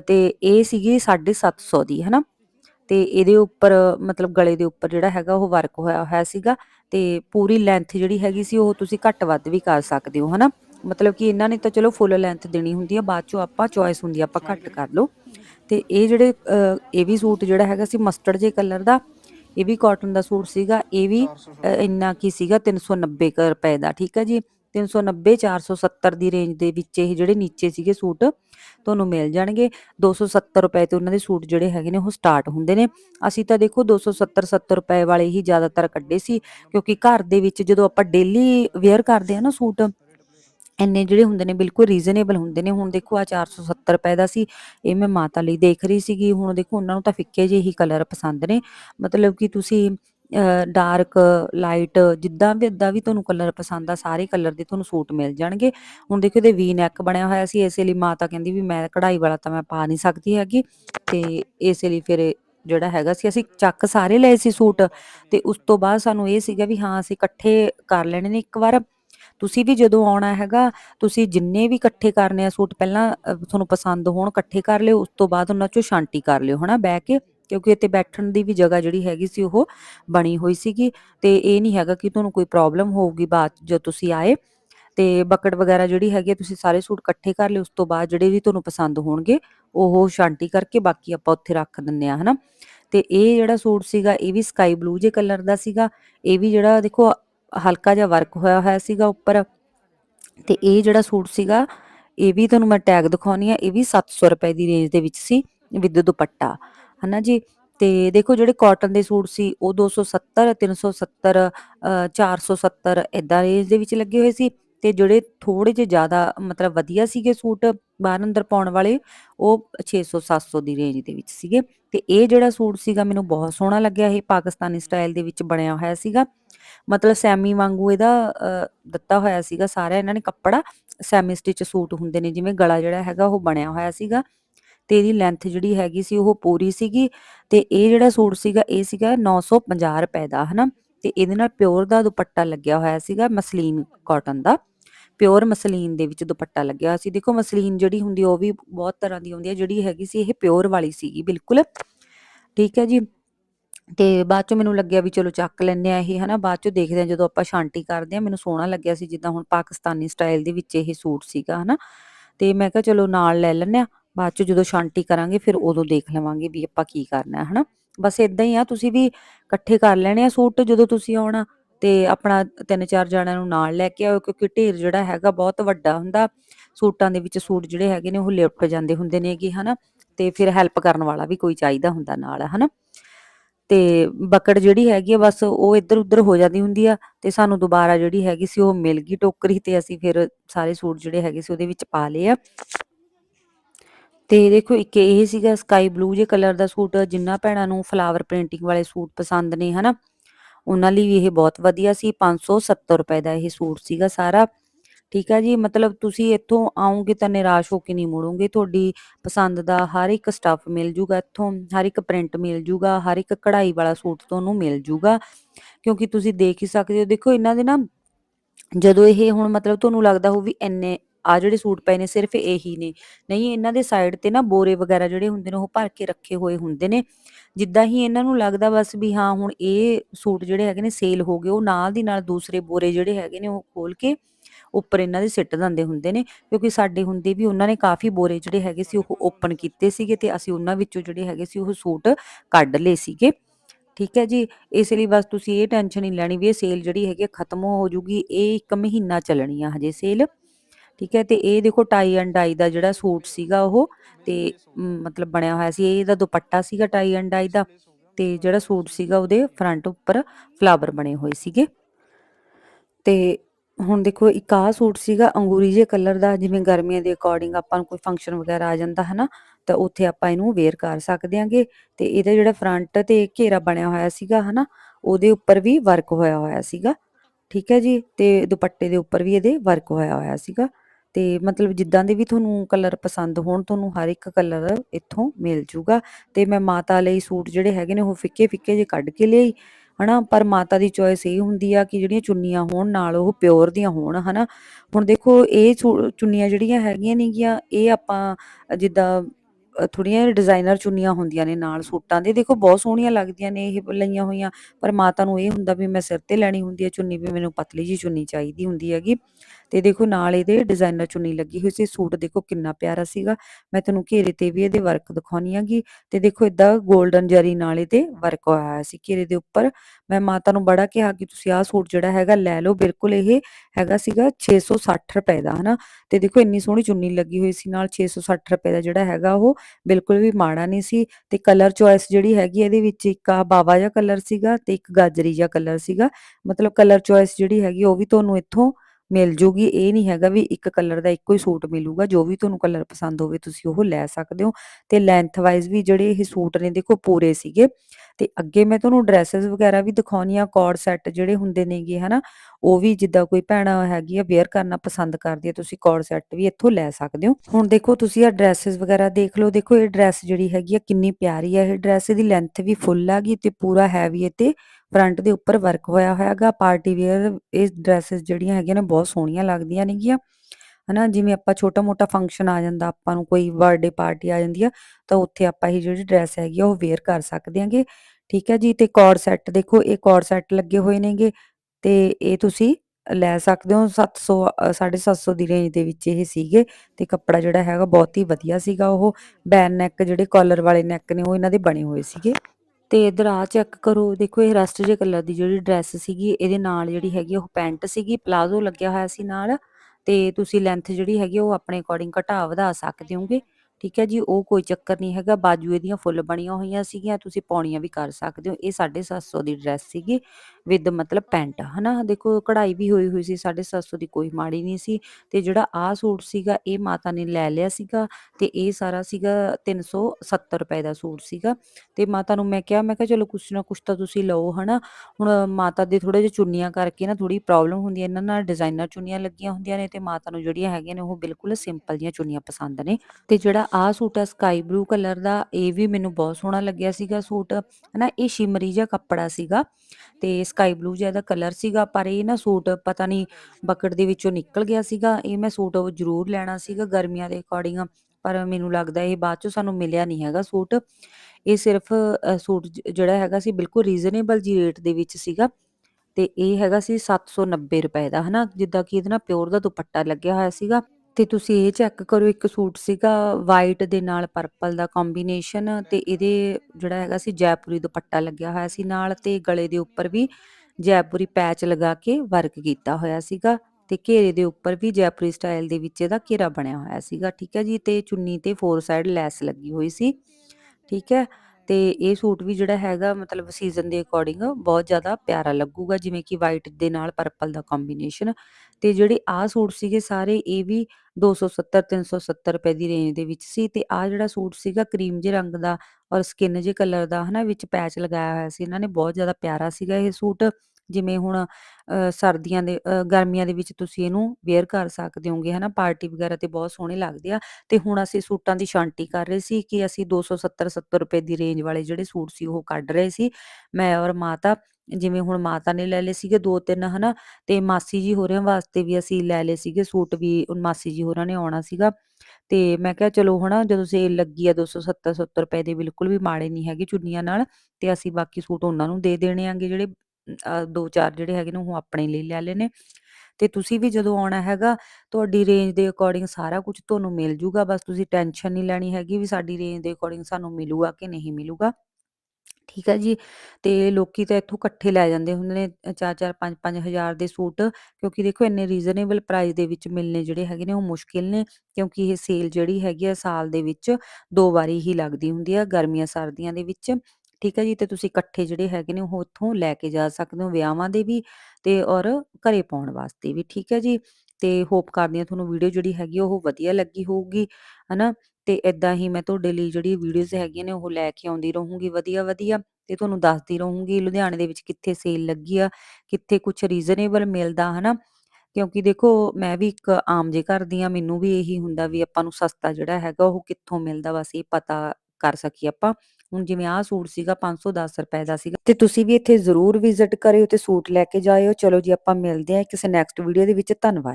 ਤੇ ਇਹ ਸੀਗੀ 750 ਦੀ, ਹਨਾ? ਤੇ ਇਹਦੇ ਉੱਪਰ ਮਤਲਬ ਗਲੇ ਦੇ ਉੱਪਰ ਜਿਹੜਾ ਹੈਗਾ ਉਹ ਵਰਕ ਹੋਇਆ ਹੋਇਆ ਸੀਗਾ ਤੇ ਪੂਰੀ ਲੈਂਥ ਜਿਹੜੀ ਹੈਗੀ ਸੀ ਉਹ ਤੁਸੀਂ ਘੱਟ ਵੱਧ ਵੀ ਕਰ ਸਕਦੇ ਹੋ, ਹਨਾ? ਮਤਲਬ ਕਿ ਇਹਨਾਂ ਨੇ ਤਾਂ ਚਲੋ ਫੁੱਲ ਲੈਂਥ ਦੇਣੀ ਹੁੰਦੀ ਆ ਬਾਅਦ ਚੋਂ ਆਪਾਂ ਚੋਇਸ ਹੁੰਦੀ ਆ ਆਪਾਂ ਘੱਟ ਕਰ ਲਓ। ਤੇ ਇਹ ਜਿਹੜੇ ਇਹ ਵੀ ਸੂਟ ਜਿਹੜਾ ਹੈਗਾ ਸੀ ਮਸਟਰਡ ਜੇ ਕਲਰ ਦਾ ਇਹ ਵੀ ਕਾਟਨ ਦਾ ਸੂਟ ਸੀਗਾ ਇਹ ਵੀ ਇੰਨਾ ਕੀ ਸੀਗਾ 390 ਕੁ ਰੁਪਏ ਦਾ ਠੀਕ ਹੈ ਜੀ? 390 470 ਦੀ ਰੇਂਜ ਦੇ ਵਿੱਚ ਇਹ ਜਿਹੜੇ ਨੀਚੇ ਸੀਗੇ ਸੂਟ ਤੁਹਾਨੂੰ ਮਿਲ ਜਾਣਗੇ। 270 ਰੁਪਏ ਤੇ ਉਹਨਾਂ ਦੇ ਸੂਟ ਜਿਹੜੇ ਹੈਗੇ ਨੇ ਉਹ ਸਟਾਰਟ ਹੁੰਦੇ ਨੇ। ਅਸੀਂ ਤਾਂ ਦੇਖੋ 270 70 ਰੁਪਏ ਵਾਲੇ ਹੀ ਜ਼ਿਆਦਾਤਰ ਕੱਢੇ ਸੀ ਕਿਉਂਕਿ ਘਰ ਦੇ ਵਿੱਚ ਜਦੋਂ ਆਪਾਂ ਡੇਲੀ ਵੇਅਰ ਕਰਦੇ ਆ ਨਾ ਸੂਟ ਇੰਨੇ ਜਿਹੜੇ ਹੁੰਦੇ ਨੇ ਬਿਲਕੁਲ ਰੀਜ਼ਨੇਬਲ ਹੁੰਦੇ ਨੇ। ਹੁਣ ਦੇਖੋ ਆ 470 ਰੁਪਏ ਦਾ ਸੀ, ਇਹ ਮੈਂ ਮਾਤਾ ਲਈ ਦੇਖ ਰਹੀ ਸੀਗੀ। ਹੁਣ ਦੇਖੋ ਉਹਨਾਂ ਨੂੰ ਤਾਂ ਫਿੱਕੇ ਜਿਹੇ ਹੀ ਕਲਰ ਪਸੰਦ ਨੇ। ਮਤਲਬ ਕਿ ਤੁਸੀਂ ਡਾਰਕ ਲਾਈਟ ਜਿੱਦਾਂ ਵੀ ਇਦਾਂ ਵੀ ਤੁਹਾਨੂੰ ਕਲਰ ਪਸੰਦ ਆ, ਸਾਰੇ ਕਲਰ ਦੇ ਤੁਹਾਨੂੰ ਸੂਟ ਮਿਲ ਜਾਣਗੇ। ਹੁਣ ਦੇਖੋ ਇਹਦੇ ਵੀ ਨੈਕ ਬਣਿਆ ਹੋਇਆ ਸੀ, ਇਸੇ ਲਈ ਮਾਤਾ ਕਹਿੰਦੀ ਵੀ ਮੈਂ ਕਢਾਈ ਵਾਲਾ ਤਾਂ ਮੈਂ ਪਾ ਨਹੀਂ ਸਕਦੀ ਹੈਗੀ। ਤੇ ਇਸੇ ਲਈ ਫਿਰ ਜਿਹੜਾ ਹੈਗਾ ਸੀ, ਅਸੀਂ ਚੱਕ ਸਾਰੇ ਲਏ ਸੀ ਸੂਟ। ਤੇ ਉਸ ਤੋਂ ਬਾਅਦ ਸਾਨੂੰ ਇਹ ਸੀਗਾ ਵੀ ਹਾਂ, ਅਸੀਂ ਇਕੱਠੇ ਕਰ ਲੈਣੇ ਨੇ ਇੱਕ ਵਾਰ। ਤੁਸੀਂ ਵੀ ਜਦੋਂ ਆਉਣਾ ਹੈਗਾ ਤੁਸੀਂ ਜਿੰਨੇ ਵੀ ਇਕੱਠੇ ਕਰਨੇ ਆ ਸੂਟ ਪਹਿਲਾਂ ਤੁਹਾਨੂੰ ਪਸੰਦ ਹੋਣ ਇਕੱਠੇ ਕਰ ਲਿਓ ਉਸ ਤੋਂ ਬਾਅਦ ਉਹਨਾਂ ਚੋਂ ਸ਼ਾਂਟੀ ਕਰ ਲਿਓ ਹਨਾ ਬਹਿ ਕੇ ਕਿਉਂਕਿ ਇੱਥੇ ਬੈਠਣ ਦੀ ਵੀ ਜਗ੍ਹਾ ਜਿਹੜੀ ਹੈਗੀ ਸੀ ਉਹ ਬਣੀ ਹੋਈ ਸੀਗੀ ਤੇ ਇਹ ਨਹੀਂ ਹੈਗਾ ਕਿ ਤੁਹਾਨੂੰ ਕੋਈ ਪ੍ਰੋਬਲਮ ਹੋਊਗੀ ਬਾਅਦ 'ਚ ਜਦੋਂ ਤੁਸੀਂ ਆਏ ਤੇ ਬਕਟ ਵਗੈਰਾ ਜਿਹੜੀ ਹੈਗੀ ਆ, ਤੁਸੀਂ ਸਾਰੇ ਸੂਟ ਇਕੱਠੇ ਕਰ ਲਿਓ ਉਸ ਤੋਂ ਬਾਅਦ ਜਿਹੜੇ ਵੀ ਤੁਹਾਨੂੰ ਪਸੰਦ ਹੋਣਗੇ ਉਹ ਛਾਂਟੀ ਕਰਕੇ ਬਾਕੀ ਆਪਾਂ ਉੱਥੇ ਰੱਖ ਦਿੰਨੇ ਆ ਹਨਾ। ਤੇ ਇਹ ਜਿਹੜਾ ਸੂਟ ਸੀਗਾ ਇਹ ਵੀ ਸਕਾਈ ਬਲੂ ਜੇ ਕਲਰ ਦਾ ਸੀਗਾ ਇਹ ਵੀ ਜਿਹੜਾ ਦੇਖੋ ਹਲਕਾ ਜਿਹਾ ਵਰਕ ਹੋਇਆ ਹੋਇਆ ਸੀਗਾ ਉੱਪਰ ਤੇ ਇਹ ਜਿਹੜਾ ਸੂਟ ਸੀਗਾ ਇਹ ਵੀ ਤੁਹਾਨੂੰ ਮੈਂ ਟੈਗ ਦਿਖਾਉਣੀ ਆ ਇਹ ਵੀ 700 ਰੁਪਏ ਦੀ ਰੇਂਜ ਦੇ ਵਿੱਚ ਸੀ ਵਿਦ ਦੁਪੱਟਾ ਹਨਾ ਜੀ? ਤੇ ਦੇਖੋ ਜਿਹੜੇ ਕਾਟਨ ਦੇ ਸੂਟ ਸੀ ਉਹ 270 370 ਅ, 470 ਇਦਾਂ ਰੇਂਜ ਦੇ ਵਿੱਚ ਲੱਗੇ ਹੋਏ ਸੀ। ਤੇ ਜਿਹੜੇ ਥੋੜੇ ਜਿਹੇ ਜ਼ਿਆਦਾ ਮਤਲਬ ਵਧੀਆ ਸੀਗੇ ਸੂਟ ਬਾਹਰ ਅੰਦਰ ਪਾਉਣ ਵਾਲੇ, ਉਹ 600 700 ਦੀ ਰੇਂਜ ਦੇ ਵਿੱਚ ਸੀਗੇ। ਤੇ ਇਹ ਜਿਹੜਾ ਸੂਟ ਸੀਗਾ, ਮੈਨੂੰ ਬਹੁਤ ਸੋਹਣਾ ਲੱਗਿਆ। ਇਹ ਪਾਕਿਸਤਾਨੀ ਸਟਾਈਲ ਦੇ ਵਿੱਚ ਬਣਿਆ ਹੋਇਆ ਸੀਗਾ। ਮਤਲਬ ਸੈਮੀ ਵਾਂਗੂ ਇਹਦਾ ਦਿੱਤਾ ਹੋਇਆ ਸੀਗਾ ਸਾਰਾ ਇਹਨਾਂ ਨੇ ਕੱਪੜਾ। ਸੈਮੀ ਸਟਿਚ ਸੂਟ ਹੁੰਦੇ ਨੇ, ਜਿਵੇਂ ਗਲਾ ਜਿਹੜਾ ਹੈਗਾ, ਉਹ ਬਣਿਆ ਹੋਇਆ ਸੀਗਾ। ਤੇ ਇਹਦੀ ਲੈਂਥ ਜਿਹੜੀ ਹੈਗੀ ਸੀ, ਉਹ ਪੂਰੀ ਸੀਗੀ। ਤੇ ਇਹ ਜਿਹੜਾ ਸੂਟ ਸੀਗਾ, ਇਹ ਸੀਗਾ 950 ਰੁਪਏ ਦਾ, ਹਨਾ। ਤੇ ਇਹਦੇ ਨਾਲ ਪਿਓਰ ਦਾ ਦੁਪੱਟਾ ਲੱਗਿਆ ਹੋਇਆ ਸੀਗਾ, ਮਸਲੀਨ ਕਾਟਨ ਦਾ। ਪਿਓਰ ਮਸਲੀਨ ਦੇ ਵਿੱਚ ਦੁਪੱਟਾ ਲੱਗਿਆ ਸੀ। ਦੇਖੋ ਮਸਲੀਨ ਜਿਹੜੀ ਹੁੰਦੀ ਉਹ ਵੀ ਬਹੁਤ ਤਰ੍ਹਾਂ ਦੀ ਹੁੰਦੀ ਹੈ ਜਿਹੜੀ ਹੈਗੀ ਸੀ ਇਹ ਪਿਓਰ ਵਾਲੀ ਸੀਗੀ, ਬਿਲਕੁਲ। ਠੀਕ ਹੈ ਜੀ? ਤੇ ਬਾਅਦ ਚੋਂ ਮੈਨੂੰ ਲੱਗਿਆ ਵੀ ਚਲੋ ਚੱਕ ਲੈਂਦੇ ਆ ਇਹ, ਹਨਾ? ਬਾਅਦ ਚੋਂ ਦੇਖਦੇ ਆ ਜਦੋਂ ਆਪਾਂ ਸ਼ਾਂਟੀ ਕਰਦੇ ਆ, ਮੈਨੂੰ ਸੋਹਣਾ ਲੱਗਿਆ ਸੀ ਜਿੱਦਾਂ ਹੁਣ ਪਾਕਿਸਤਾਨੀ ਸਟਾਈਲ ਦੇ ਵਿੱਚ ਇਹ ਸੂਟ ਸੀਗਾ, ਹਨਾ? ਤੇ ਮੈਂ ਕਿਹਾ ਚਲੋ ਨਾਲ ਲੈ ਲੈਂਦੇ ਆ, ਬਾਅਦ ਚ ਜਦੋਂ ਸ਼ਾਂਟੀ ਕਰਾਂਗੇ ਫਿਰ ਉਦੋਂ ਦੇਖ ਲਵਾਂਗੇ ਵੀ ਆਪਾਂ ਕੀ ਕਰਨਾ ਹੈ ਹਨਾ? ਬਸ ਇਦਾਂ ਹੀ ਆ, ਤੁਸੀਂ ਵੀ ਇਕੱਠੇ ਕਰ ਲੈਣੇ ਆ ਸੂਟ ਜਦੋਂ ਤੁਸੀਂ ਆਉਣਾ। ਤੇ ਆਪਣਾ ਤਿੰਨ ਚਾਰ ਜਣਿਆਂ ਨੂੰ ਨਾਲ ਲੈ ਕੇ ਆਓ, ਕਿਉਂਕਿ ਢੇਰ ਜਿਹੜਾ ਹੈਗਾ ਬਹੁਤ ਵੱਡਾ ਹੁੰਦਾ। ਸੂਟਾਂ ਦੇ ਵਿੱਚ ਸੂਟ ਜਿਹੜੇ ਹੈਗੇ ਨੇ ਉਹ ਲਿਪਟ ਜਾਂਦੇ ਹੁੰਦੇ ਨੇਗੇ ਹਨਾ। ਤੇ ਫਿਰ ਹੈਲਪ ਕਰਨ ਵਾਲਾ ਵੀ ਕੋਈ ਚਾਹੀਦਾ ਹੁੰਦਾ ਨਾਲ, ਹਨਾ। ਤੇ ਬਕਟ ਜਿਹੜੀ ਹੈਗੀ ਆ, ਬਸ ਉਹ ਇੱਧਰ ਉੱਧਰ ਹੋ ਜਾਂਦੀ ਹੁੰਦੀ ਆ ਤੇ ਸਾਨੂੰ ਦੁਬਾਰਾ ਜਿਹੜੀ ਹੈਗੀ ਸੀ ਉਹ ਮਿਲ ਗਈ ਟੋਕਰੀ ਤੇ ਅਸੀਂ ਫਿਰ ਸਾਰੇ ਸੂਟ ਜਿਹੜੇ ਹੈਗੇ ਸੀ ਉਹਦੇ ਵਿੱਚ ਪਾ ਲਏ ਆ। ਤੇ ਦੇਖੋ, ਇੱਕ ਇਹ ਸੀਗਾ ਸਕਾਈ ਬਲੂ ਜੇ ਕਲਰ ਦਾ ਸੂਟ, ਜਿੰਨਾ ਭੈਣਾਂ ਨੂੰ ਫਲਾਵਰ ਪ੍ਰਿੰਟਿੰਗ ਵਾਲੇ ਸੂਟ ਪਸੰਦ ਨੇ, ਹਨਾ। ਉਹਨਾਂ ਲਈ ਇਹ ਬਹੁਤ ਵਧੀਆ ਸੀ 570 ਰੁਪਏ ਦਾ ਇਹ ਸੂਟ ਸੀਗਾ ਸਾਰਾ। ਠੀਕ ਹੈ ਜੀ, ਮਤਲਬ ਤੁਸੀਂ ਇੱਥੋਂ ਆਓਗੇ ਤਾਂ ਨਿਰਾਸ਼ ਹੋ ਕੇ ਨਹੀਂ ਮੁੜੋਗੇ। ਤੁਹਾਡੀ ਪਸੰਦ ਦਾ ਹਰ ਇੱਕ ਸਟੱਫ ਮਿਲ ਜੂਗਾ ਇੱਥੋਂ, ਹਰ ਇੱਕ ਪ੍ਰਿੰਟ ਮਿਲ ਜੂਗਾ, ਹਰ ਇੱਕ ਕਢਾਈ ਵਾਲਾ ਸੂਟ ਤੁਹਾਨੂੰ ਮਿਲ ਜੂਗਾ। ਕਿਉਂਕਿ ਤੁਸੀਂ ਦੇਖ ਹੀ ਸਕਦੇ ਹੋ, ਦੇਖੋ ਇਹਨਾਂ ਦੇ ਨਾ ਜਦੋਂ ਇਹ ਹੁਣ ਮਤਲਬ ਤੁਹਾਨੂੰ ਲੱਗਦਾ ਹੋ ਵੀ ਇੰਨੇ ਆ ਜਿਹੜੇ ਸੂਟ ਪਏ ਨੇ ਸਿਰਫ ਇਹੀ ਨੇ। ਨਹੀਂ, ਇਹਨਾਂ ਦੇ ਸਾਈਡ ਤੇ ਨਾ ਬੋਰੇ ਵਗੈਰਾ ਜਿਹੜੇ ਹੁੰਦੇ ਨੇ ਉਹ ਭਰ ਕੇ ਰੱਖੇ ਹੋਏ ਹੁੰਦੇ ਨੇ। ਜਿੱਦਾਂ ਹੀ ਇਹਨਾਂ ਨੂੰ ਲੱਗਦਾ ਬਸ ਵੀ ਹਾਂ, ਹੁਣ ਇਹ ਸੂਟ ਜਿਹੜੇ ਹੈਗੇ ਨੇ ਸੇਲ ਹੋ ਗਏ, ਉਹ ਨਾਲ ਦੀ ਨਾਲ ਦੂਸਰੇ ਬੋਰੇ ਜਿਹੜੇ ਹੈਗੇ ਨੇ ਉਹ ਖੋਲ ਕੇ ਉੱਪਰ ਇਹਨਾਂ ਦੇ ਸਿੱਟ ਦਿੰਦੇ ਹੁੰਦੇ ਨੇ, ਕਿਉਂਕਿ ਸਾਡੇ ਹੁੰਦੇ ਵੀ ਉਹਨਾਂ ਨੇ ਕਾਫੀ ਬੋਰੇ ਜਿਹੜੇ ਹੈਗੇ ਸੀ ਉਹ ਓਪਨ ਕੀਤੇ ਸੀਗੇ ਤੇ ਅਸੀਂ ਉਹਨਾਂ ਵਿੱਚੋਂ ਜਿਹੜੇ ਹੈਗੇ ਸੀ ਉਹ ਸੂਟ ਕੱਢ ਲਏ ਸੀਗੇ। ਠੀਕ ਹੈ ਜੀ, ਇਸ ਲਈ ਬਸ ਤੁਸੀਂ ਇਹ ਟੈਨਸ਼ਨ ਨਹੀਂ ਲੈਣੀ ਵੀ ਇਹ ਸੇਲ ਜਿਹੜੀ ਹੈਗੀ ਖਤਮ ਹੋ ਜੂਗੀ ਇਹ ਇੱਕ ਮਹੀਨਾ ਚੱਲਣੀ ਆ ਹਜੇ ਸੇਲ ਠੀਕ ਹੈ, ਤੇ ਇਹ ਦੇਖੋ ਟਾਈ ਐਂਡ ਡਾਈ ਦਾ ਜਿਹੜਾ ਸੂਟ ਸੀਗਾ ਉਹ, ਤੇ ਮਤਲਬ ਬਣਿਆ ਹੋਇਆ ਸੀ ਇਹਦਾ ਦੁਪੱਟਾ ਸੀਗਾ ਟਾਈ ਐਂਡ ਡਾਈ ਦਾ, ਤੇ ਜਿਹੜਾ ਸੂਟ ਸੀਗਾ ਉਹਦੇ ਫਰੰਟ ਉੱਪਰ ਫਲਾਵਰ ਬਣੇ ਹੋਏ ਸੀਗੇ। ਤੇ ਹੁਣ ਦੇਖੋ, ਇੱਕ ਆਹ ਸੂਟ ਸੀਗਾ, ਅੰਗੂਰੀ ਜੇ ਕਲਰ ਦਾ, ਜਿਵੇਂ ਗਰਮੀਆਂ ਦੇ ਅਕੋਰਡਿੰਗ ਆਪਾਂ ਨੂੰ ਕੋਈ ਫੰਕਸ਼ਨ ਵਗੈਰਾ ਆ ਜਾਂਦਾ ਹੈ ਨਾ ਤਾਂ ਉੱਥੇ ਆਪਾਂ ਇਹਨੂੰ ਵੇਅਰ ਕਰ ਸਕਦੇ ਆਂਗੇ, ਤੇ ਇਹਦਾ ਜਿਹੜਾ ਫਰੰਟ ਤੇ ਘੇਰਾ ਬਣਿਆ ਹੋਇਆ ਸੀਗਾ, ਹਨਾ, ਉਹਦੇ ਉੱਪਰ ਵੀ ਵਰਕ ਹੋਇਆ ਹੋਇਆ ਸੀਗਾ, ਠੀਕ ਹੈ ਜੀ, ਤੇ ਦੁਪੱਟੇ ਦੇ ਉੱਪਰ ਵੀ ਇਹਦੇ ਵਰਕ ਹੋਇਆ ਹੋਇਆ ਸੀਗਾ। ਤੇ ਮਤਲਬ ਜਿੱਦਾਂ ਦੇ ਵੀ ਤੁਹਾਨੂੰ ਕਲਰ ਪਸੰਦ ਹੋਣ, ਤੁਹਾਨੂੰ ਹਰ ਇੱਕ ਕਲਰ ਇੱਥੋਂ ਮਿਲ ਜੂਗਾ। ਤੇ ਮੈਂ ਮਾਤਾ ਲਈ ਸੂਟ ਜਿਹੜੇ ਹੈਗੇ ਨੇ, ਉਹ ਫਿੱਕੇ ਫਿੱਕੇ ਜੇ ਕੱਢ ਕੇ ਲਈ ਹਨਾ? ਪਰ ਮਾਤਾ ਦੀ ਚੋਇਸ ਇਹ ਹੁੰਦੀ ਆ ਕਿ ਜਿਹੜੀਆਂ ਚੁੰਨੀਆਂ ਹੋਣ ਨਾਲ ਉਹ ਪਿਓਰ ਦੀਆਂ ਹੋਣ, ਹਨਾ? ਹੁਣ ਦੇਖੋ, ਇਹ ਚੁੰਨੀਆਂ ਜਿਹੜੀਆਂ ਹੈਗੀਆਂ ਨੇਗੀਆਂ, ਇਹ ਆਪਾਂ ਜਿੱਦਾਂ ਥੋੜੀਆਂ ਡਿਜ਼ਾਈਨਰ ਚੁੰਨੀਆਂ ਹੁੰਦੀਆਂ ਨੇ ਨਾਲ ਸੂਟਾਂ ਦੇ। ਦੇਖੋ, ਬਹੁਤ ਸੋਹਣੀਆਂ ਲੱਗਦੀਆਂ ਨੇ ਇਹ ਲਈਆਂ ਹੋਈਆਂ, ਪਰ ਮਾਤਾ ਨੂੰ ਇਹ ਹੁੰਦਾ ਵੀ ਮੈਂ ਸਿਰ ਤੇ ਲੈਣੀ ਹੁੰਦੀ ਹੈ ਚੁੰਨੀ, ਵੀ ਮੈਨੂੰ ਪਤਲੀ ਜੀ ਚੁੰਨੀ ਚਾਹੀਦੀ ਹੁੰਦੀ ਹੈਗੀ। ਤੇ ਦੇਖੋ ਨਾਲ ਇਹਦੇ ਡਿਜ਼ਾਈਨਰ ਚੁੰਨੀ ਲੱਗੀ ਹੋਈ ਸੀ ਸੂਟ ਦੇਖੋ ਕਿੰਨਾ ਪਿਆਰਾ ਸੀਗਾ। ਮੈਂ ਤੁਹਾਨੂੰ ਘੇਰੇ ਤੇ ਵੀ ਇਹਦੇ ਵਰਕ ਦਿਖਾਉਣੀ ਆਗੀ ਤੇ ਦੇਖੋ ਇਦਾਂ 골ਡਨ ਜਰੀ ਨਾਲ ਇਹਦੇ ਵਰਕ ਹੋਇਆ ਸੀ ਘੇਰੇ ਦੇ ਉੱਪਰ। ਮੈਂ ਮਾਤਾ ਨੂੰ ਬੜਾ ਕਿਹਾ ਕਿ ਤੁਸੀਂ ਆਹ ਸੂਟ ਜਿਹੜਾ ਹੈਗਾ ਲੈ ਲਓ, ਬਿਲਕੁਲ ਇਹ ਹੈਗਾ ਸੀਗਾ 660 ਰੁਪਏ ਦਾ, ਹਨਾ। ਤੇ ਦੇਖੋ ਇੰਨੀ ਸੋਹਣੀ ਚੁੰਨੀ ਲੱਗੀ ਹੋਈ ਸੀ ਨਾਲ 660 ਰੁਪਏ ਦਾ ਜਿਹੜਾ ਹੈਗਾ ਉਹ ਬਿਲਕੁਲ ਵੀ ਮਾੜਾ ਨਹੀਂ ਸੀ। ਤੇ ਕਲਰ ਚੋਇਸ ਜਿਹੜੀ ਹੈਗੀ ਇਹਦੇ ਵਿੱਚ ਇੱਕ ਆ ਬਾਵਾ ਜਿਹਾ ਕਲਰ ਸੀਗਾ ਤੇ ਇੱਕ ਗਾਜਰੀ ਜਿਹਾ ਕਲਰ ਸੀਗਾ। ਮਤਲਬ ਕਲਰ ਚੋਇਸ ਜਿਹੜੀ ਹੈਗੀ ਉਹ ਵੀ ਤੁਹਾਨੂੰ ਇੱਥੋਂ ਮਿਲ ਜੂਗੀ। ਇਹ ਨਹੀਂ ਹੈਗਾ ਵੀ ਇੱਕ ਕਲਰ ਦਾ ਇੱਕੋ ਹੀ ਸੂਟ ਮਿਲੂਗਾ। ਜੋ ਵੀ ਤੁਹਾਨੂੰ ਕਲਰ ਪਸੰਦ ਹੋਵੇ ਤੁਸੀਂ ਉਹ ਲੈ ਸਕਦੇ ਹੋ। ਤੇ ਲੈਂਥ ਵਾਈਜ਼ ਵੀ ਜਿਹੜੇ ਇਹ ਸੂਟ ਨੇ ਦੇਖੋ ਪੂਰੇ ਸੀਗੇ। ਤੇ ਅੱਗੇ ਮੈਂ ਤੁਹਾਨੂੰ ਡਰੈਸਸ ਵਗੈਰਾ ਵੀ ਦਿਖਾਉਣੀ ਆ। ਕੋਡ ਸੈੱਟ ਜਿਹੜੇ ਹੁੰਦੇ ਨੇਗੇ, ਹਨਾ, ਉਹ ਵੀ ਜਿੱਦਾਂ ਕੋਈ ਭੈਣ ਹੈਗੀ ਆ ਵੇਅਰ ਕਰਨਾ ਪਸੰਦ ਕਰਦੀ ਹੈ ਤੁਸੀਂ ਕੋਡ ਸੈੱਟ ਵੀ ਇੱਥੋਂ ਲੈ ਸਕਦੇ ਹੋ। ਹੁਣ ਦੇਖੋ ਤੁਸੀਂ ਆ ਡਰੈਸਸ ਵਗੈਰਾ ਦੇਖ ਲਓ। ਦੇਖੋ ਇਹ ਡਰੈਸ ਜਿਹੜੀ ਹੈਗੀ ਆ, ਕਿੰਨੀ ਪਿਆਰੀ ਆ। ਇਹ ਡਰੈਸ ਦੀ ਲੈਂਥ ਵੀ ਫੁੱਲ ਹੈਗੀ ਤੇ ਪੂਰਾ ਹੈਵੀ ਹੈ ਤੇ ਫਰੰਟ ਦੇ ਉੱਪਰ ਵਰਕ ਹੋਇਆ ਹੋਇਆਗਾ ਪਾਰਟੀ ਵੇਅਰ ਇਹ ਡਰੈਸਸ ਜਿਹੜੀਆਂ ਹੈਗੀਆਂ ਨੇ ਬਹੁਤ ਸੋਹਣੀਆਂ ਲੱਗਦੀਆਂ ਨੇਗੀਆਂ। ਹਨਾ, ਜਿਵੇਂ ਆਪਾਂ ਛੋਟਾ ਮੋਟਾ ਫੰਕਸ਼ਨ ਆ ਜਾਂਦਾ, ਆਪਾਂ ਨੂੰ ਕੋਈ ਬਰਥਡੇ ਪਾਰਟੀ ਆ ਜਾਂਦੀ ਆ, ਤਾਂ ਉੱਥੇ ਆਪਾਂ ਇਹ ਜਿਹੜੀ ਡਰੈਸ ਹੈਗੀ ਉਹ ਵੇਅਰ ਕਰ ਸਕਦੇ ਆਂਗੇ। ਠੀਕ ਹੈ ਜੀ, ਤੇ ਕੋਰ ਸੈੱਟ ਦੇਖੋ, ਇਹ ਕੋਰ ਸੈੱਟ ਲੱਗੇ ਹੋਏ ਨੇਗੇ, ਤੇ ਇਹ ਤੁਸੀਂ ਲੈ ਸਕਦੇ ਹੋ 700 750 ਦੀ ਰੇਂਜ ਦੇ ਵਿੱਚ ਇਹ ਸੀਗੇ, ਤੇ ਕੱਪੜਾ ਜਿਹੜਾ ਹੈਗਾ ਬਹੁਤ ਹੀ ਵਧੀਆ ਸੀਗਾ ਉਹ। ਬੈਨ ਨੈਕ ਜਿਹੜੇ ਕਾਲਰ ਵਾਲੇ ਨੈਕ ਨੇ, ਉਹ ਇਹਨਾਂ ਦੇ ਬਣੇ ਹੋਏ ਸੀਗੇ। ਤੇ ਇਧਰ ਆ ਚੈੱਕ ਕਰੋ, ਦੇਖੋ ਇਹ ਰਸਟ ਜੇ ਕਲਰ ਦੀ ਜਿਹੜੀ ਡਰੈਸ ਸੀਗੀ, ਇਹਦੇ ਨਾਲ ਜਿਹੜੀ ਹੈਗੀ ਉਹ ਪੈਂਟ ਸੀਗੀ ਪਲਾਜ਼ੋ ਲੱਗਿਆ ਹੋਇਆ ਸੀ ਨਾਲ ਤੇ ਤੁਸੀਂ ਲੈਂਥ ਜਿਹੜੀ ਹੈਗੀ ਉਹ ਆਪਣੇ ਅਕੋਰਡਿੰਗ ਘਟਾ ਵਧਾ ਸਕਦੇ ਹੋਗੇ। ਠੀਕ ਹੈ ਜੀ, ਉਹ ਕੋਈ ਚੱਕਰ ਨਹੀਂ ਹੈਗਾ। ਬਾਜੂ ਇਹਦੀਆਂ ਫੁੱਲ ਬਣੀਆਂ ਹੋਈਆਂ ਸੀਗੀਆਂ, ਤੁਸੀਂ ਪਾਉਣੀਆਂ ਵੀ ਕਰ ਸਕਦੇ ਹੋ। ਇਹ 750 ਦੀ ਡਰੈਸ ਸੀਗੀ ਵਿਦ ਮਤਲਬ ਪੈਂਟ, ਹਨਾ? ਦੇਖੋ, ਕਢਾਈ ਵੀ ਹੋਈ ਹੋਈ ਸੀ 750 ਦੀ ਕੋਈ ਮਾੜੀ ਨਹੀਂ ਸੀ। ਤੇ ਜਿਹੜਾ ਆ ਸੂਟ ਸੀਗਾ, ਇਹ ਮਾਤਾ ਨੇ ਲੈ ਲਿਆ ਸੀਗਾ ਤੇ ਇਹ ਸਾਰਾ ਸੀਗਾ 370 ਰੁਪਏ ਦਾ ਸੂਟ ਸੀਗਾ। ਤੇ ਮਾਤਾ ਨੂੰ ਮੈਂ ਕਿਹਾ ਮੈਂ ਕਿਹਾ, ਚਲੋ, ਕੁਛ ਨਾ ਕੁਛ ਤਾਂ ਤੁਸੀਂ ਲਓ, ਹਨਾ? ਹੁਣ ਮਾਤਾ ਦੇ ਥੋੜੇ ਜਿਹਾ ਚੁੰਨੀਆਂ ਕਰਕੇ ਨਾ ਥੋੜੀ ਪ੍ਰੋਬਲਮ ਹੁੰਦੀ ਹੈ ਇਹਨਾਂ ਨਾਲ ਡਿਜ਼ਾਈਨਰ ਚੁੰਨੀਆਂ ਲੱਗੀਆਂ ਹੁੰਦੀਆਂ ਨੇ ਤੇ ਮਾਤਾ ਨੂੰ ਜਿਹੜੀਆਂ ਹੈਗੀਆਂ ਨੇ, ਉਹ ਬਿਲਕੁਲ ਸਿੰਪਲ ਦੀਆਂ ਚੁੰਨੀਆਂ ਪਸੰਦ ਨੇ। ਤੇ ਜਿਹੜਾ ਆਹ ਸੂਟ ਆ ਸਕਾਈ ਬਲੂ ਕਲਰ ਦਾ, ਇਹ ਵੀ ਮੈਨੂੰ ਬਹੁਤ ਸੋਹਣਾ ਲੱਗਿਆ ਸੀਗਾ ਸੂਟ, ਹਨਾ, ਇਹ ਸ਼ਿਮਰੀ ਜਿਹਾ ਕੱਪੜਾ ਸੀਗਾ ਤੇ ਸਕਾਈ ਬਲੂ ਜਿਹਾ ਦਾ ਕਲਰ ਸੀਗਾ, ਪਰ ਇਹ ਨਾ ਸੂਟ ਪਤਾ ਨਹੀਂ ਬਕਟ ਦੇ ਵਿੱਚੋਂ ਨਿਕਲ ਗਿਆ ਸੀਗਾ, ਇਹ ਮੈਂ ਸੂਟ ਜ਼ਰੂਰ ਲੈਣਾ ਸੀਗਾ ਗਰਮੀਆਂ ਦੇ ਅਕੋਰਡਿੰਗ ਪਰ ਮੈਨੂੰ ਲੱਗਦਾ ਇਹ ਬਾਅਦ ਚੋਂ ਸਾਨੂੰ ਮਿਲਿਆ ਨਹੀਂ ਹੈਗਾ ਸੂਟ। ਇਹ ਸਿਰਫ ਸੂਟ ਜਿਹੜਾ ਹੈਗਾ ਸੀ ਬਿਲਕੁਲ ਰੀਜ਼ਨੇਬਲ ਜੀ ਰੇਟ ਦੇ ਵਿੱਚ ਸੀਗਾ ਤੇ ਇਹ ਹੈਗਾ ਸੀ 790 ਰੁਪਏ ਦਾ, ਹਨਾ, ਜਿੱਦਾਂ ਕਿ ਇਹਦੇ ਨਾਲ ਪਿਓਰ ਦਾ ਦੁਪੱਟਾ ਲੱਗਿਆ ਹੋਇਆ ਸੀਗਾ। ਤੇ ਤੁਸੀਂ ਇਹ ਚੈੱਕ ਕਰੋ, ਇੱਕ ਸੂਟ ਸੀਗਾ ਵਾਈਟ ਦੇ ਨਾਲ ਪਰਪਲ ਦਾ ਕੰਬੀਨੇਸ਼ਨ ਤੇ ਇਹਦੇ ਜਿਹੜਾ ਹੈਗਾ ਸੀ ਜੈਪੁਰੀ ਦੁਪੱਟਾ ਲੱਗਿਆ ਹੋਇਆ ਸੀ ਨਾਲ ਤੇ ਗਲੇ ਦੇ ਉੱਪਰ ਵੀ ਜੈਪੁਰੀ ਪੈਚ ਲਗਾ ਕੇ ਵਰਕ ਕੀਤਾ ਹੋਇਆ ਸੀਗਾ ਤੇ ਘੇਰੇ ਦੇ ਉੱਪਰ ਵੀ ਜੈਪੁਰੀ ਸਟਾਈਲ ਦੇ ਵਿੱਚ ਇਹਦਾ ਘੇਰਾ ਬਣਿਆ ਹੋਇਆ ਸੀਗਾ, ਠੀਕ ਹੈ ਜੀ? ਤੇ ਚੁੰਨੀ ਤੇ ਫੋਰ ਸਾਈਡ ਲੈਸ ਲੱਗੀ ਹੋਈ ਸੀ, ਠੀਕ ਹੈ? ਤੇ ਇਹ ਸੂਟ ਵੀ ਜਿਹੜਾ ਹੈਗਾ ਮਤਲਬ ਸੀਜ਼ਨ ਦੇ ਅਕੋਰਡਿੰਗ ਬਹੁਤ ਜ਼ਿਆਦਾ ਪਿਆਰਾ ਲੱਗੂਗਾ, ਜਿਵੇਂ ਕਿ ਵਾਈਟ ਦੇ ਨਾਲ ਪਰਪਲ ਦਾ ਕੰਬੀਨੇਸ਼ਨ ਤੇ ਜਿਹੜੇ ਆ ਸੂਟ ਸੀਗੇ ਸਾਰੇ ਇਹ ਵੀ 270 370 ਰੁਪਏ ਦੀ ਰੇਂਜ ਦੇ ਵਿੱਚ ਸੀ ਤੇ ਆ ਜਿਹੜਾ ਸੂਟ ਸੀਗਾ ਕਰੀਮ ਜੇ ਰੰਗ ਦਾ ਔਰ ਸਕਿਨ ਜੇ ਕਲਰ ਦਾ ਹਨਾ ਵਿੱਚ ਪੈਚ ਲਗਾਇਆ ਹੋਇਆ ਸੀ, ਇਹਨਾਂ ਨੇ ਬਹੁਤ ਜ਼ਿਆਦਾ ਪਿਆਰਾ ਸੀਗਾ ਇਹ ਸੂਟ। ਜਿਵੇਂ ਹੁਣ ਸਰਦੀਆਂ ਦੇ ਗਰਮੀਆਂ ਦੇ ਵਿੱਚ ਤੁਸੀਂ ਇਹਨੂੰ ਵੇਅਰ ਕਰ ਸਕਦੇ ਹੋਗੇ, ਹਨਾ? ਪਾਰਟੀ ਵਗੈਰਾ ਤੇ ਬਹੁਤ ਸੋਹਣੇ ਲੱਗਦੇ ਆ। ਤੇ ਹੁਣ ਅਸੀਂ ਸੂਟਾਂ ਦੀ ਸ਼ਾਂਟੀ ਕਰ ਰਹੇ ਸੀ ਕਿ ਅਸੀਂ 270 70 ਰੁਪਏ ਦੀ ਰੇਂਜ ਵਾਲੇ ਜਿਹੜੇ ਸੂਟ ਸੀ ਉਹ ਕੱਢ ਰਹੇ ਸੀ। ਮੈਂ ਔਰ ਮਾਤਾ, ਜਿਵੇਂ ਹੁਣ ਮਾਤਾ ਨੇ ਲੈ ਲਏ ਸੀਗੇ 2-3 ਹਨਾ? ਤੇ ਮਾਸੀ ਜੀ ਹੋਰਾਂ ਵਾਸਤੇ ਵੀ ਅਸੀਂ ਲੈ ਲਏ ਸੀਗੇ ਸੂਟ ਵੀ, ਉਹ ਮਾਸੀ ਜੀ ਹੋਰਾਂ ਨੇ ਆਉਣਾ ਸੀਗਾ। ਤੇ ਮੈਂ ਕਿਹਾ ਚਲੋ ਹਨਾ, ਜਦੋਂ ਸੇਲ ਲੱਗੀ ਆ 270 70 ਰੁਪਏ ਦੇ ਬਿਲਕੁਲ ਵੀ ਮਾੜੇ ਨਹੀਂ ਹੈਗੇ ਚੁੰਨੀਆਂ ਨਾਲ, ਤੇ ਅਸੀਂ ਬਾਕੀ ਸੂਟ ਉਹਨਾਂ ਨੂੰ ਦੇ ਦੇਣੇ ਆਂਗੇ ਜਿਹੜੇ ਅ, ਦੋ ਚਾਰ ਜਿਹੜੇ ਹੈਗੇ ਨੇ ਉਹ ਆਪਣੇ ਲਈ ਲੈ ਲਏ ਨੇ ਤੇ ਤੁਸੀਂ ਵੀ ਜਦੋਂ ਆਉਣਾ ਹੈਗਾ ਤੁਹਾਡੀ ਰੇਂਜ ਦੇ ਅਕੋਰਡਿੰਗ ਸਾਰਾ ਕੁਝ ਤੁਹਾਨੂੰ ਮਿਲ ਜੂਗਾ। ਬਸ ਤੁਸੀਂ ਟੈਨਸ਼ਨ ਨਹੀਂ ਲੈਣੀ ਹੈਗੀ ਵੀ ਸਾਡੀ ਰੇਂਜ ਦੇ ਅਕੋਰਡਿੰਗ ਸਾਨੂੰ ਮਿਲੂਗਾ ਕਿ ਨਹੀਂ ਮਿਲੂਗਾ। ਠੀਕ ਹੈ ਜੀ? ਤੇ ਲੋਕੀ ਤਾਂ ਇੱਥੋਂ ਇਕੱਠੇ ਲੈ ਜਾਂਦੇ ਹੁੰਦੇ ਨੇ 4-4 5-5 ਹਜ਼ਾਰ ਦੇ ਸੂਟ। ਕਿਉਂਕਿ ਦੇਖੋ ਇੰਨੇ ਰੀਜ਼ਨੇਬਲ ਪ੍ਰਾਈਸ ਦੇ ਵਿੱਚ ਮਿਲਣੇ ਜਿਹੜੇ ਹੈਗੇ ਨੇ ਉਹ ਮੁਸ਼ਕਿਲ ਨੇ ਕਿਉਂਕਿ ਇਹ ਸੇਲ ਜਿਹੜੀ ਹੈਗੀ ਆ ਸਾਲ ਦੇ ਵਿੱਚ ਦੋ ਵਾਰੀ ਹੀ ਲੱਗਦੀ ਹੁੰਦੀ ਆ ਗਰਮੀਆਂ ਸਰਦੀਆਂ ਦੇ ਵਿੱਚ। ਠੀਕ ਹੈ ਜੀ, ਤੇ ਤੁਸੀਂ ਇਕੱਠੇ ਜਿਹੜੇ ਹੈਗੇ ਨੇ, ਉਹ ਉੱਥੋਂ ਲੈ ਕੇ ਜਾ ਸਕਦੇ ਹੋ ਵਿਆਹਾਂ ਦੇ ਵੀ ਤੇ ਔਰ ਘਰੇ ਪਾਉਣ ਵਾਸਤੇ ਵੀ, ਠੀਕ ਹੈ ਜੀ? ਤੇ ਹੋਪ ਕਰਦੀ ਹਾਂ ਤੁਹਾਨੂੰ ਵੀਡੀਓ ਜਿਹੜੀ ਹੈਗੀ ਉਹ ਵਧੀਆ ਲੱਗੀ ਹੋਊਗੀ, ਹਨਾ? ਤੇ ਇਦਾਂ ਹੀ ਮੈਂ ਤੁਹਾਡੇ ਲਈ ਜਿਹੜੀ ਵੀਡੀਓਜ਼ ਹੈਗੀਆਂ ਨੇ, ਉਹ ਲੈ ਕੇ ਆਉਂਦੀ ਰਹੂੰਗੀ, ਵਧੀਆ ਵਧੀਆ। ਤੇ ਤੁਹਾਨੂੰ ਦੱਸਦੀ ਰਹੂੰਗੀ ਲੁਧਿਆਣੇ ਦੇ ਵਿੱਚ ਕਿੱਥੇ ਸੇਲ ਲੱਗੀ ਆ, ਕਿੱਥੇ ਕੁਝ ਰੀਜ਼ਨੇਬਲ ਮਿਲਦਾ, ਹਨਾ? ਕਿਉਂਕਿ ਦੇਖੋ, ਮੈਂ ਵੀ ਇੱਕ ਆਮ ਜੇ ਘਰ ਦੀ ਆ ਮੈਨੂੰ ਵੀ ਇਹੀ ਹੁੰਦਾ ਵੀ ਆਪਾਂ ਨੂੰ ਸਸਤਾ ਜਿਹੜਾ ਹੈਗਾ, ਉਹ ਕਿੱਥੋਂ ਮਿਲਦਾ ਬਸ ਇਹ ਪਤਾ ਕਰ ਸਕੀਏ ਆਪਾਂ। ਹੁਣ ਜਿਵੇਂ ਆਹ ਸੂਟ ਸੀਗਾ 510 ਰੁਪਏ ਦਾ ਸੀਗਾ। ਤੇ ਤੁਸੀਂ ਵੀ ਇੱਥੇ ਜ਼ਰੂਰ ਵਿਜ਼ਿਟ ਕਰਿਓ ਤੇ ਸੂਟ ਲੈ ਕੇ ਜਾਇਓ। ਚਲੋ ਜੀ ਆਪਾਂ ਮਿਲਦੇ ਹਾਂ ਕਿਸੇ ਨੈਕਸਟ ਵੀਡੀਓ ਦੇ ਵਿੱਚ। ਧੰਨਵਾਦ।